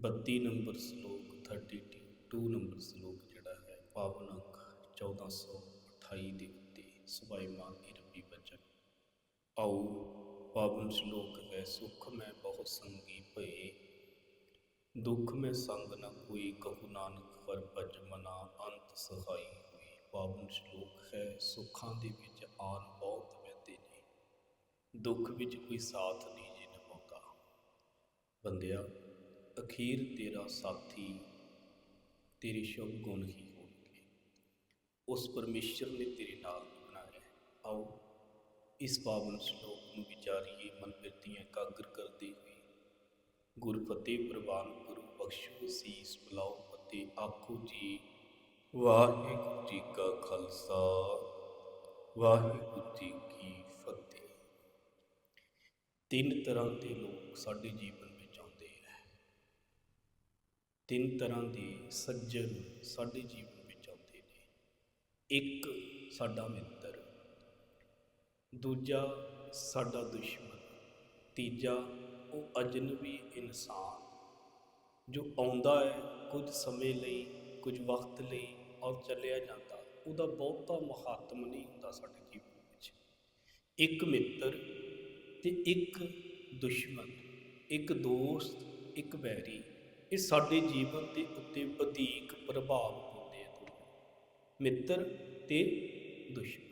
32 number ਸ਼ਲੋਕ 32 number ਸ਼ਲੋਕ ਜਿਹੜਾ ਹੈ, ਪਾਵਨ ਅੰਕ 1428 ਦੇ ਉੱਤੇ ਸੁਭਾਈਮਾਨ ਦੀ ਰੱਬੀ ਬਚਨ ਆਓ ਪਾਵਨ ਸ਼ਲੋਕ ਹੈ, ਸੁਖ ਮੈਂ ਬਹੁਤ ਸੰਗੀ ਭਏ, ਦੁੱਖ ਮੈਂ ਸੰਗ ਨਾ ਕੋਈ ਕਹੂ ਨਾਨਕ ਹਰ ਭਜ ਮਨਾ ਅੰਤ ਸਹਾਈ ਹੋਈ ਪਾਵਨ ਸ਼ਲੋਕ ਹੈ, ਸੁੱਖਾਂ ਦੇ ਵਿੱਚ ਆਨ ਬਹੁਤ ਵੈਦੇ ਨੇ ਦੁੱਖ ਵਿੱਚ ਕੋਈ ਸਾਥ ਨਹੀਂ ਜੀ ਨਿਭਾਉਂਦਾ ਬੰਦਿਆ ਅਖੀਰ ਤੇਰਾ ਸਾਥੀ, ਤੇਰੇ ਸ਼ੁਭ ਗੁਣ ਹੀ ਹੋਣਗੇ। ਉਸ ਪਰਮੇਸ਼ਰ ਨੇ ਤੇਰੇ ਨਾਲ ਬਣਾਇਆ ਹੈ। ਆਓ, ਇਸ ਪਾਵਨ ਸ਼ਲੋਕ ਨੂੰ ਵਿਚਾਰੀਏ, ਮਨ ਬਿਰਤੀਆਂ ਇਕਾਗਰ ਕਰਦੇ ਹੋਏ। ਗੁਰ ਫਤਿਹ ਪ੍ਰਵਾਨ ਗੁਰੂ ਬਖਸ਼ੋ ਸੀਸ ਬੁਲਾਓ ਅਤੇ ਆਖੋ ਜੀ, ਵਾਹਿਗੁਰੂ ਜੀ ਕਾ ਖਾਲਸਾ, ਵਾਹਿਗੁਰੂ ਜੀ ਕੀ ਫਤਿਹ। ਤਿੰਨ ਤਰ੍ਹਾਂ ਦੇ ਲੋਕ ਸਾਡੇ ਜੀਵਨ ਤਿੰਨ ਤਰ੍ਹਾਂ ਦੇ ਸੱਜਣ ਸਾਡੇ ਜੀਵਨ ਵਿੱਚ ਆਉਂਦੇ ਨੇ। ਇੱਕ ਸਾਡਾ ਮਿੱਤਰ, ਦੂਜਾ ਸਾਡਾ ਦੁਸ਼ਮਣ, ਤੀਜਾ ਉਹ ਅਜਨਬੀ ਇਨਸਾਨ ਜੋ ਆਉਂਦਾ ਹੈ ਕੁਝ ਸਮੇਂ ਲਈ, ਕੁਝ ਵਕਤ ਲਈ ਔਰ ਚੱਲਿਆ ਜਾਂਦਾ, ਉਹਦਾ ਬਹੁਤਾ ਮਹੱਤਵ ਨਹੀਂ ਹੁੰਦਾ ਸਾਡੇ ਜੀਵਨ ਵਿੱਚ। ਇੱਕ ਮਿੱਤਰ ਤੇ ਇੱਕ ਦੁਸ਼ਮਣ, ਇੱਕ ਦੋਸਤ, ਇੱਕ ਵੈਰੀ। ਇਹ ਸਾਡੇ ਜੀਵਨ ਦੇ ਉੱਤੇ ਵਧੇਕ ਪ੍ਰਭਾਵ ਪਾਉਂਦੇ ਹਨ ਮਿੱਤਰ ਤੇ ਦੁਸ਼ਮਣ।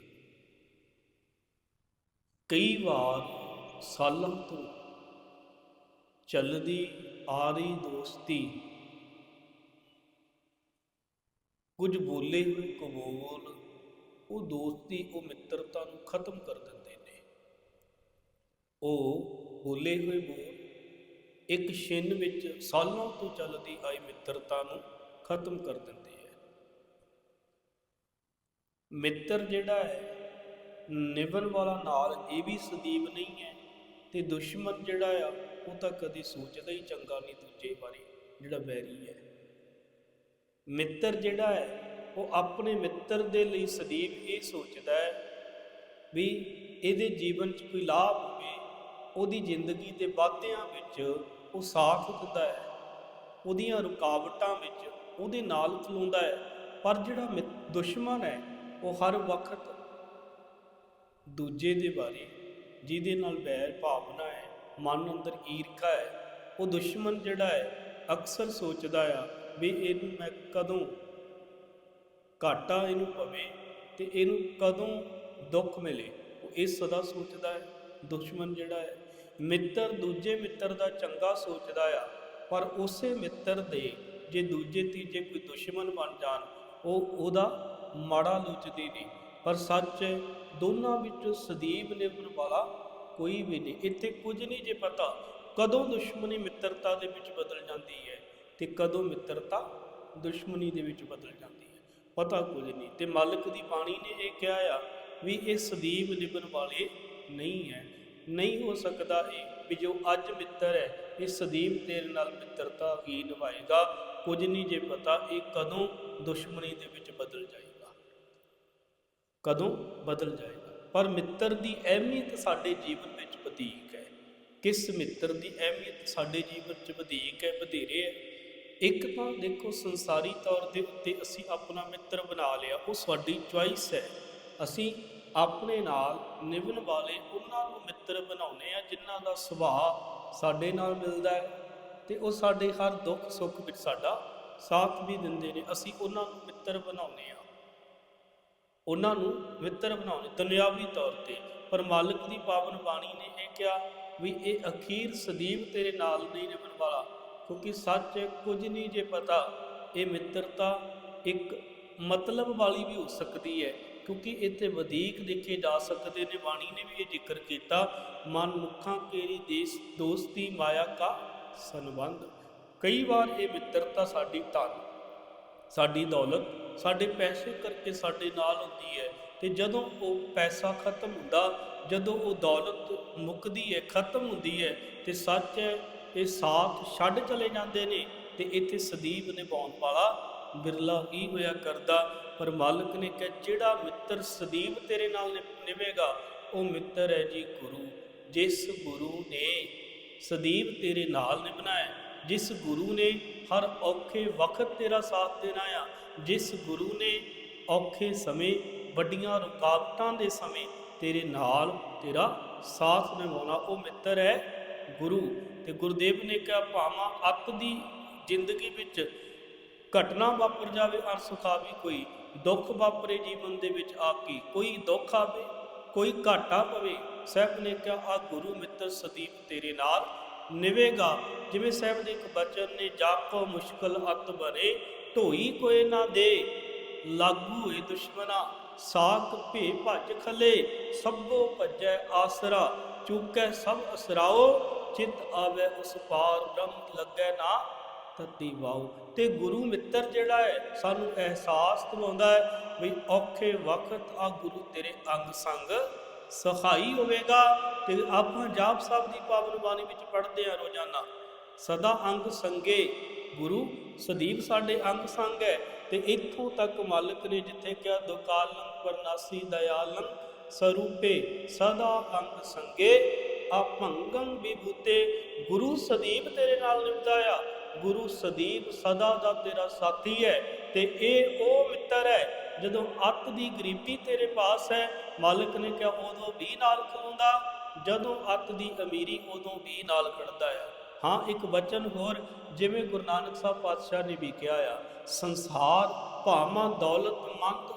ਕਈ ਵਾਰ ਸਾਲਾਂ ਤੋਂ ਚੱਲਦੀ ਆ ਰਹੀ ਦੋਸਤੀ, ਕੁਝ ਬੋਲੇ ਹੋਏ ਕਬੂਲ, ਉਹ ਦੋਸਤੀ, ਉਹ ਮਿੱਤਰਤਾ ਨੂੰ ਖਤਮ ਕਰ ਦਿੰਦੇ ਨੇ। ਉਹ ਬੋਲੇ ਹੋਏ ਬੋਲ ਇੱਕ ਛਿੰਨ ਵਿੱਚ ਸਾਲਾਂ ਤੋਂ ਚੱਲਦੀ ਆਈ ਮਿੱਤਰਤਾ ਨੂੰ ਖਤਮ ਕਰ ਦਿੰਦੇ ਹੈ। ਮਿੱਤਰ ਜਿਹੜਾ ਹੈ, ਨਿਭਣ ਵਾਲਾ ਨਾਲ ਇਹ ਵੀ ਸਦੀਵ ਨਹੀਂ ਹੈ ਤੇ ਦੁਸ਼ਮਣ ਜਿਹੜਾ ਆ, ਉਹ ਤਾਂ ਕਦੇ ਸੋਚਦਾ ਹੀ ਚੰਗਾ ਨਹੀਂ ਦੂਜੇ ਬਾਰੇ, ਜਿਹੜਾ ਵੈਰੀ ਹੈ। ਮਿੱਤਰ ਜਿਹੜਾ ਹੈ, ਉਹ ਆਪਣੇ ਮਿੱਤਰ ਦੇ ਲਈ ਸਦੀਵ ਇਹ ਸੋਚਦਾ ਹੈ ਵੀ ਇਹਦੇ ਜੀਵਨ 'ਚ ਕੋਈ ਲਾਭ ਹੋਵੇ, ਉਹਦੀ ਜ਼ਿੰਦਗੀ ਦੇ ਵਾਧਿਆਂ ਵਿੱਚ ਉਹ ਸਾਥ ਦਿੰਦਾ ਹੈ। ਉਹਦੀਆਂ ਰੁਕਾਵਟਾਂ ਵਿੱਚ ਉਹਦੇ ਨਾਲ ਖਲੋਂਦਾ ਹੈ। ਪਰ ਜਿਹੜਾ ਮਿ- ਦੁਸ਼ਮਣ ਹੈ, ਉਹ ਹਰ ਵਕਤ ਦੂਜੇ ਦੇ ਬਾਰੇ, ਜਿਹਦੇ ਨਾਲ ਬੈਰ ਭਾਵਨਾ ਹੈ, ਮਨ ਅੰਦਰ ਈਰਖਾ ਹੈ, ਉਹ ਦੁਸ਼ਮਣ ਜਿਹੜਾ ਹੈ, ਅਕਸਰ ਸੋਚਦਾ ਆ ਵੀ ਇਹਨੂੰ ਮੈਂ ਕਦੋਂ ਘਾਟਾ ਇਹਨੂੰ ਪਵੇ ਤੇ ਇਹਨੂੰ ਕਦੋਂ ਦੁੱਖ ਮਿਲੇ। ਉਹ ਇਹ ਸਦਾ ਸੋਚਦਾ ਹੈ, ਦੁਸ਼ਮਣ ਜਿਹੜਾ ਹੈ ਮਿੱਤਰ ਦੂਜੇ ਮਿੱਤਰ ਦਾ ਚੰਗਾ ਸੋਚਦਾ ਆ, ਪਰ ਉਸੇ ਮਿੱਤਰ ਦੇ ਜੇ ਦੂਜੇ ਤੀਜੇ ਕੋਈ ਦੁਸ਼ਮਣ ਬਣ ਜਾਣ, ਉਹ ਉਹਦਾ ਮਾੜਾ ਲੁਚਦੇ ਨੇ ਪਰ ਸੱਚ, ਦੋਨਾਂ ਵਿੱਚੋਂ ਸਦੀਵ ਨਿਭਣ ਵਾਲਾ ਕੋਈ ਵੀ ਨਹੀਂ। ਇੱਥੇ ਕੁਝ ਨਹੀਂ ਜੇ ਪਤਾ ਕਦੋਂ ਦੁਸ਼ਮਣੀ ਮਿੱਤਰਤਾ ਦੇ ਵਿੱਚ ਬਦਲ ਜਾਂਦੀ ਹੈ ਤੇ ਕਦੋਂ ਮਿੱਤਰਤਾ ਦੁਸ਼ਮਣੀ ਦੇ ਵਿੱਚ ਬਦਲ ਜਾਂਦੀ ਹੈ। ਪਤਾ ਕੁਝ ਨਹੀਂ। ਤੇ ਮਾਲਕ ਦੀ ਬਾਣੀ ਨੇ ਇਹ ਕਿਹਾ ਆ ਵੀ ਇਹ ਸਦੀਵ ਨਿਭਣ ਵਾਲੇ ਨਹੀਂ ਹੈ। ਨਹੀਂ ਹੋ ਸਕਦਾ ਇਹ ਵੀ ਜੋ ਅੱਜ ਮਿੱਤਰ ਹੈ, ਇਹ ਸਦੀਵ ਤੇਰੇ ਨਾਲ ਮਿੱਤਰਤਾ ਹੀ ਨਿਭਾਏਗਾ। ਕੁਝ ਨਹੀਂ ਜੇ ਪਤਾ, ਇਹ ਕਦੋਂ ਦੁਸ਼ਮਣੀ ਦੇ ਵਿੱਚ ਬਦਲ ਜਾਏਗਾ। ਕਦੋਂ ਬਦਲ ਜਾਏਗਾ। ਪਰ ਮਿੱਤਰ ਦੀ ਅਹਿਮੀਅਤ ਸਾਡੇ ਜੀਵਨ ਵਿੱਚ ਵਧੇਕ ਹੈ। ਕਿਸ ਮਿੱਤਰ ਦੀ ਅਹਿਮੀਅਤ ਸਾਡੇ ਜੀਵਨ 'ਚ ਵਧੇਕ ਹੈ, ਵਧੇਰੇ ਹੈ। ਇੱਕ ਤਾਂ ਦੇਖੋ, ਸੰਸਾਰੀ ਤੌਰ ਦੇ ਉੱਤੇ ਅਸੀਂ ਆਪਣਾ ਮਿੱਤਰ ਬਣਾ ਲਿਆ, ਉਹ ਸਾਡੀ ਚੁਆਇਸ ਹੈ। ਅਸੀਂ ਆਪਣੇ ਨਾਲ ਨਿਭਣ ਵਾਲੇ ਉਹਨਾਂ ਨੂੰ ਮਿੱਤਰ ਬਣਾਉਨੇ ਆ ਜਿਨ੍ਹਾਂ ਦਾ ਸੁਭਾਅ ਸਾਡੇ ਨਾਲ ਮਿਲਦਾ ਹੈ ਤੇ ਉਹ ਸਾਡੇ ਹਰ ਦੁੱਖ ਸੁੱਖ ਵਿੱਚ ਸਾਡਾ ਸਾਥ ਵੀ ਦਿੰਦੇ ਨੇ। ਅਸੀਂ ਉਹਨਾਂ ਨੂੰ ਮਿੱਤਰ ਬਣਾਉਨੇ ਆ ਉਹਨਾਂ ਨੂੰ ਮਿੱਤਰ ਬਣਾਉਣੇ ਦੁਨਿਆਵੀ ਤੌਰ ਤੇ ਪਰ ਮਾਲਕ ਦੀ ਪਾਵਨ ਬਾਣੀ ਨੇ ਇਹ ਕਿਹਾ ਵੀ ਇਹ ਅਖੀਰ ਸਦੀਵ ਤੇਰੇ ਨਾਲ ਨਹੀਂ ਨਿਭਣ ਵਾਲਾ, ਕਿਉਂਕਿ ਸੱਚ ਕੁਝ ਨਹੀਂ ਜੇ ਪਤਾ। ਇਹ ਮਿੱਤਰਤਾ ਇੱਕ ਮਤਲਬ ਵਾਲੀ ਵੀ ਹੋ ਸਕਦੀ ਹੈ। ਕਿਉਂਕਿ ਇੱਥੇ ਵਧੇਕ ਦੇਖੇ ਜਾ ਸਕਦੇ ਨੇ, ਬਾਣੀ ਨੇ ਵੀ ਇਹ ਜ਼ਿਕਰ ਕੀਤਾ, ਮਨ ਮੁੱਖਾਂ ਕੇਰੀ ਦੇਸ, ਦੋਸਤੀ ਮਾਇਆ ਕਾ ਸੰਬੰਧ। ਕਈ ਵਾਰ ਇਹ ਮਿੱਤਰਤਾ ਸਾਡੀ ਧਨ, ਸਾਡੀ ਦੌਲਤ, ਸਾਡੇ ਪੈਸੇ ਕਰਕੇ ਸਾਡੇ ਨਾਲ ਹੁੰਦੀ ਹੈ ਤੇ ਜਦੋਂ ਉਹ ਪੈਸਾ ਖਤਮ ਹੁੰਦਾ, ਜਦੋਂ ਉਹ ਦੌਲਤ ਮੁੱਕਦੀ ਹੈ, ਖਤਮ ਹੁੰਦੀ ਹੈ ਤੇ ਸੱਚ ਹੈ, ਇਹ ਸਾਥ ਛੱਡ ਚਲੇ ਜਾਂਦੇ ਨੇ ਤੇ ਇੱਥੇ ਸਦੀਵ ਨਿਭਾਉਣ ਵਾਲਾ ਬਿਰਲਾ ਹੀ ਹੋਇਆ ਕਰਦਾ, ਪਰ ਮਾਲਕ ਨੇ ਕਿਹਾ, ਜਿਹੜਾ ਮਿੱਤਰ ਸਦੀਵ ਤੇਰੇ ਨਾਲ ਨਿਭ- ਨਿਭੇਗਾ ਉਹ ਮਿੱਤਰ ਹੈ ਜੀ ਗੁਰੂ। ਜਿਸ ਗੁਰੂ ਨੇ ਸਦੀਵ ਤੇਰੇ ਨਾਲ ਨਿਭਣਾ ਹੈ, ਜਿਸ ਗੁਰੂ ਨੇ ਹਰ ਔਖੇ ਵਕਤ ਤੇਰਾ ਸਾਥ ਦੇਣਾ ਆ, ਜਿਸ ਗੁਰੂ ਨੇ ਔਖੇ ਸਮੇਂ, ਵੱਡੀਆਂ ਰੁਕਾਵਟਾਂ ਦੇ ਸਮੇਂ ਤੇਰੇ ਨਾਲ ਤੇਰਾ ਸਾਥ ਨਿਭਾਉਣਾ, ਉਹ ਮਿੱਤਰ ਹੈ ਗੁਰੂ। ਤੇ ਗੁਰਦੇਵ ਨੇ ਕਿਹਾ, ਭਾਵਾਂ ਅੱਤ ਦੀ ਜ਼ਿੰਦਗੀ ਵਿੱਚ ਘਟਨਾ ਵਾਪਰ ਜਾਵੇ ਅਰ ਸੁਖਾਵੀ ਕੋਈ, ਦੁੱਖ ਵਾਪਰੇ ਜੀਵਨ ਦੇ ਵਿੱਚ ਆ ਕੀ ਕੋਈ ਦੁੱਖ ਆਵੇ, ਕੋਈ ਘਾਟਾ ਪਵੇ, ਸਾਹਿਬ ਨੇ ਕਿਹਾ, ਆ ਗੁਰੂ ਮਿੱਤਰ ਸਦੀਪ ਤੇਰੇ ਨਾਲ ਨਿਵੇਗਾ। ਜਿਵੇਂ ਸਾਹਿਬ ਦੇ ਇੱਕ ਬਚਨ ਨੇ, ਜਾਕੋ ਮੁਸ਼ਕਲ ਅਤ ਬਰੇ, ਢੋਈ ਕੋਏ ਨਾ ਦੇ, ਲਾਗੂ ਹੋਏ ਦੁਸ਼ਮਨਾ ਸਾਖ ਭੇ ਭੱਜ ਖਲੇ, ਸਭੋ ਭੱਜੈ ਆਸਰਾ, ਚੁੱਕੈ ਸਭ ਅਸਰਾਓ, ਚਿਤ ਆਵੇ ਉਸ ਪਾਰ, ਬ੍ਰਹਮ ਲੱਗੈ ਨਾ ਤਤੀ ਵਾਉ ਤੇ ਗੁਰੂ ਮਿੱਤਰ ਜਿਹੜਾ ਹੈ, ਸਾਨੂੰ ਅਹਿਸਾਸ ਦਿਵਾਉਂਦਾ ਹੈ ਵੀ ਔਖੇ ਵਕਤ ਆ ਗੁਰੂ ਤੇਰੇ ਅੰਗ ਸੰਗ ਸਹਾਈ ਹੋਵੇਗਾ। ਤੇ ਆਪਾਂ ਜਾਪ ਸਾਹਿਬ ਦੀ ਪਾਵਨ ਬਾਣੀ ਵਿੱਚ ਪੜ੍ਹਦੇ ਆ ਰੋਜ਼ਾਨਾ। ਸਦਾ ਅੰਗ ਸੰਗੇ। ਗੁਰੂ ਸਦੀਪ ਸਾਡੇ ਅੰਗ ਸੰਗ ਹੈ ਤੇ ਇੱਥੋਂ ਤੱਕ ਮਾਲਕ ਨੇ ਜਿੱਥੇ ਕਿਹਾ, ਦੁਕਾਲੰ ਪਰਨਾਸੀ ਦਇਆਲੰ ਸਰੂਪੇ, ਸਦਾ ਅੰਗ ਸੰਗੇ। ਆਪੰਗੰ ਵਿਭੂਤੇ, ਗੁਰੂ ਸਦੀਪ ਤੇਰੇ ਨਾਲ ਨਿਭਦਾ ਆ। ਗੁਰੂ ਸਦੀਪ ਸਦਾ ਦਾ ਤੇਰਾ ਸਾਥੀ ਹੈ ਤੇ ਇਹ ਉਹ ਮਿੱਤਰ ਹੈ ਜਦੋਂ ਅੱਤ ਦੀ ਗਰੀਬੀ ਤੇਰੇ ਪਾਸ ਹੈ, ਮਾਲਕ ਨੇ ਕਿਹਾ ਉਦੋਂ ਵੀ ਨਾਲ ਖਲੋਂਦਾ, ਜਦੋਂ ਅੱਤ ਦੀ ਅਮੀਰੀ ਉਦੋਂ ਵੀ ਨਾਲ ਖੜਦਾ ਹੈ ਹਾਂ, ਇੱਕ ਵਚਨ ਹੋਰ, ਜਿਵੇਂ ਗੁਰੂ ਨਾਨਕ ਸਾਹਿਬ ਪਾਤਸ਼ਾਹ ਨੇ ਵੀ ਕਿਹਾ ਆ, ਸੰਸਾਰ ਭਾਵਾਂ ਦੌਲਤ ਦੌਲਤਮੰਦ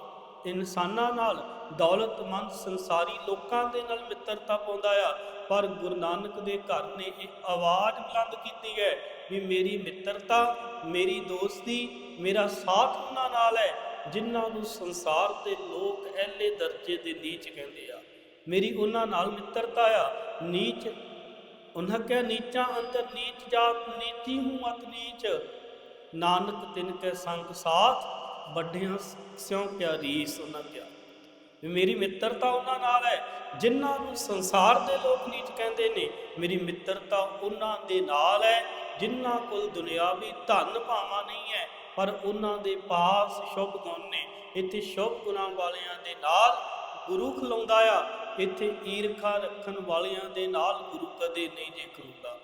ਇਨਸਾਨਾਂ ਨਾਲ ਦੌਲਤਮੰਦ ਸੰਸਾਰੀ ਲੋਕਾਂ ਦੇ ਨਾਲ ਮਿੱਤਰਤਾ ਪਾਉਂਦਾ ਆ। ਪਰ ਗੁਰੂ ਨਾਨਕ ਦੇ ਘਰ ਨੇ ਇਹ ਆਵਾਜ਼ ਬੁਲੰਦ ਕੀਤੀ ਹੈ ਵੀ ਮੇਰੀ ਮਿੱਤਰਤਾ, ਮੇਰੀ ਦੋਸਤੀ, ਮੇਰਾ ਸਾਥ ਉਹਨਾਂ ਨਾਲ ਹੈ, ਜਿਨ੍ਹਾਂ ਨੂੰ ਸੰਸਾਰ ਦੇ ਲੋਕ ਐਲੇ ਦਰਜੇ ਦੇ ਨੀਚ ਕਹਿੰਦੇ ਆ। ਮੇਰੀ ਉਹਨਾਂ ਨਾਲ ਮਿੱਤਰਤਾ ਆ। ਨੀਚ, ਉਹਨਾਂ ਕਹਿ ਨੀਚਾਂ ਅੰਦਰ ਨੀਚ ਜਾਤ ਨੀਤੀ ਹੂੰ ਮਤ ਨੀਚ। ਨਾਨਕ ਤਿਨ ਕੇ ਸੰਗ ਸਾਥ ਵੱਡਿਆਂ ਸਿਉ ਕਿਆ ਰੀਸ ਉਹਨਾਂ ਕਿਹਾ ਵੀ ਮੇਰੀ ਮਿੱਤਰਤਾ ਉਹਨਾਂ ਨਾਲ ਹੈ, ਜਿਨ੍ਹਾਂ ਨੂੰ ਸੰਸਾਰ ਦੇ ਲੋਕ ਨੀਚ ਕਹਿੰਦੇ ਨੇ। ਮੇਰੀ ਮਿੱਤਰਤਾ ਉਹਨਾਂ ਦੇ ਨਾਲ ਹੈ, ਜਿਨ੍ਹਾਂ ਕੋਲ ਦੁਨਿਆਵੀ ਧਨ ਭਾਵਾਂ ਨਹੀਂ ਹੈ, ਪਰ ਉਹਨਾਂ ਦੇ ਪਾਸ ਸ਼ੁਭ ਗੁਣ ਨੇ। ਇੱਥੇ ਸ਼ੁਭ ਗੁਣਾਂ ਵਾਲਿਆਂ ਦੇ ਨਾਲ ਗੁਰੂ ਖਲੋਂਦਾ ਆ। ਇੱਥੇ ਈਰਖਾ ਰੱਖਣ ਵਾਲਿਆਂ ਦੇ ਨਾਲ ਗੁਰੂ ਕਦੇ ਨਹੀਂ ਜੇ ਖਲੋਂਦਾ।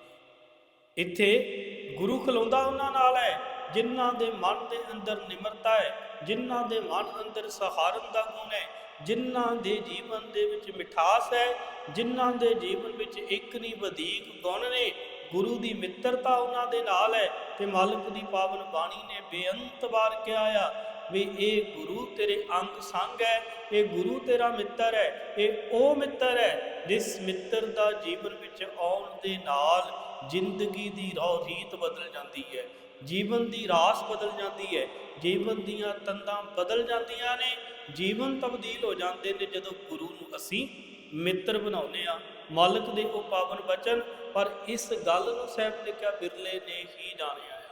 ਇੱਥੇ ਗੁਰੂ ਖਲੋਂਦਾ ਉਹਨਾਂ ਨਾਲ ਹੈ ਜਿਨ੍ਹਾਂ ਦੇ ਮਨ ਦੇ ਅੰਦਰ ਨਿਮਰਤਾ ਹੈ, ਜਿਨ੍ਹਾਂ ਦੇ ਮਨ ਅੰਦਰ ਸਹਾਰਨ ਦਾ ਗੁਣ ਹੈ, ਜਿਨ੍ਹਾਂ ਦੇ ਜੀਵਨ ਦੇ ਵਿੱਚ ਮਿਠਾਸ ਹੈ, ਜਿਨ੍ਹਾਂ ਦੇ ਜੀਵਨ ਵਿੱਚ ਇੱਕ ਨਹੀਂ ਵਧੇਕ ਗੁਣ ਨੇ, ਗੁਰੂ ਦੀ ਮਿੱਤਰਤਾ ਉਹਨਾਂ ਦੇ ਨਾਲ ਹੈ, ਤੇ ਮਾਲਕ ਦੀ ਪਾਵਨ ਬਾਣੀ ਨੇ ਬੇਅੰਤ ਵਾਰ ਕਿਹਾ ਆ ਵੀ ਇਹ ਗੁਰੂ ਤੇਰੇ ਅੰਗ ਸੰਗ ਹੈ, ਇਹ ਗੁਰੂ ਤੇਰਾ ਮਿੱਤਰ ਹੈ, ਇਹ ਉਹ ਮਿੱਤਰ ਹੈ ਜਿਸ ਮਿੱਤਰ ਦਾ ਜੀਵਨ ਵਿੱਚ ਆਉਣ ਦੇ ਨਾਲ ਜ਼ਿੰਦਗੀ ਦੀ ਰੌ ਰੀਤ ਬਦਲ ਜਾਂਦੀ ਹੈ। ਜੀਵਨ ਦੀ ਰਾਸ ਬਦਲ ਜਾਂਦੀ ਹੈ। ਜੀਵਨ ਦੀਆਂ ਤੰਦਾਂ ਬਦਲ ਜਾਂਦੀਆਂ ਨੇ। ਜੀਵਨ ਤਬਦੀਲ ਹੋ ਜਾਂਦੇ ਨੇ ਜਦੋਂ ਗੁਰੂ ਨੂੰ ਅਸੀਂ ਮਿੱਤਰ ਬਣਾਉਂਦੇ ਆ ਮਾਲਕ ਦੇ ਉਹ ਪਾਵਨ ਬਚਨ, ਪਰ ਇਸ ਗੱਲ ਨੂੰ ਸਾਹਿਬ ਨੇ ਕਿਹਾ ਬਿਰਲੇ ਨੇ ਹੀ ਜਾਣਿਆ ਆ।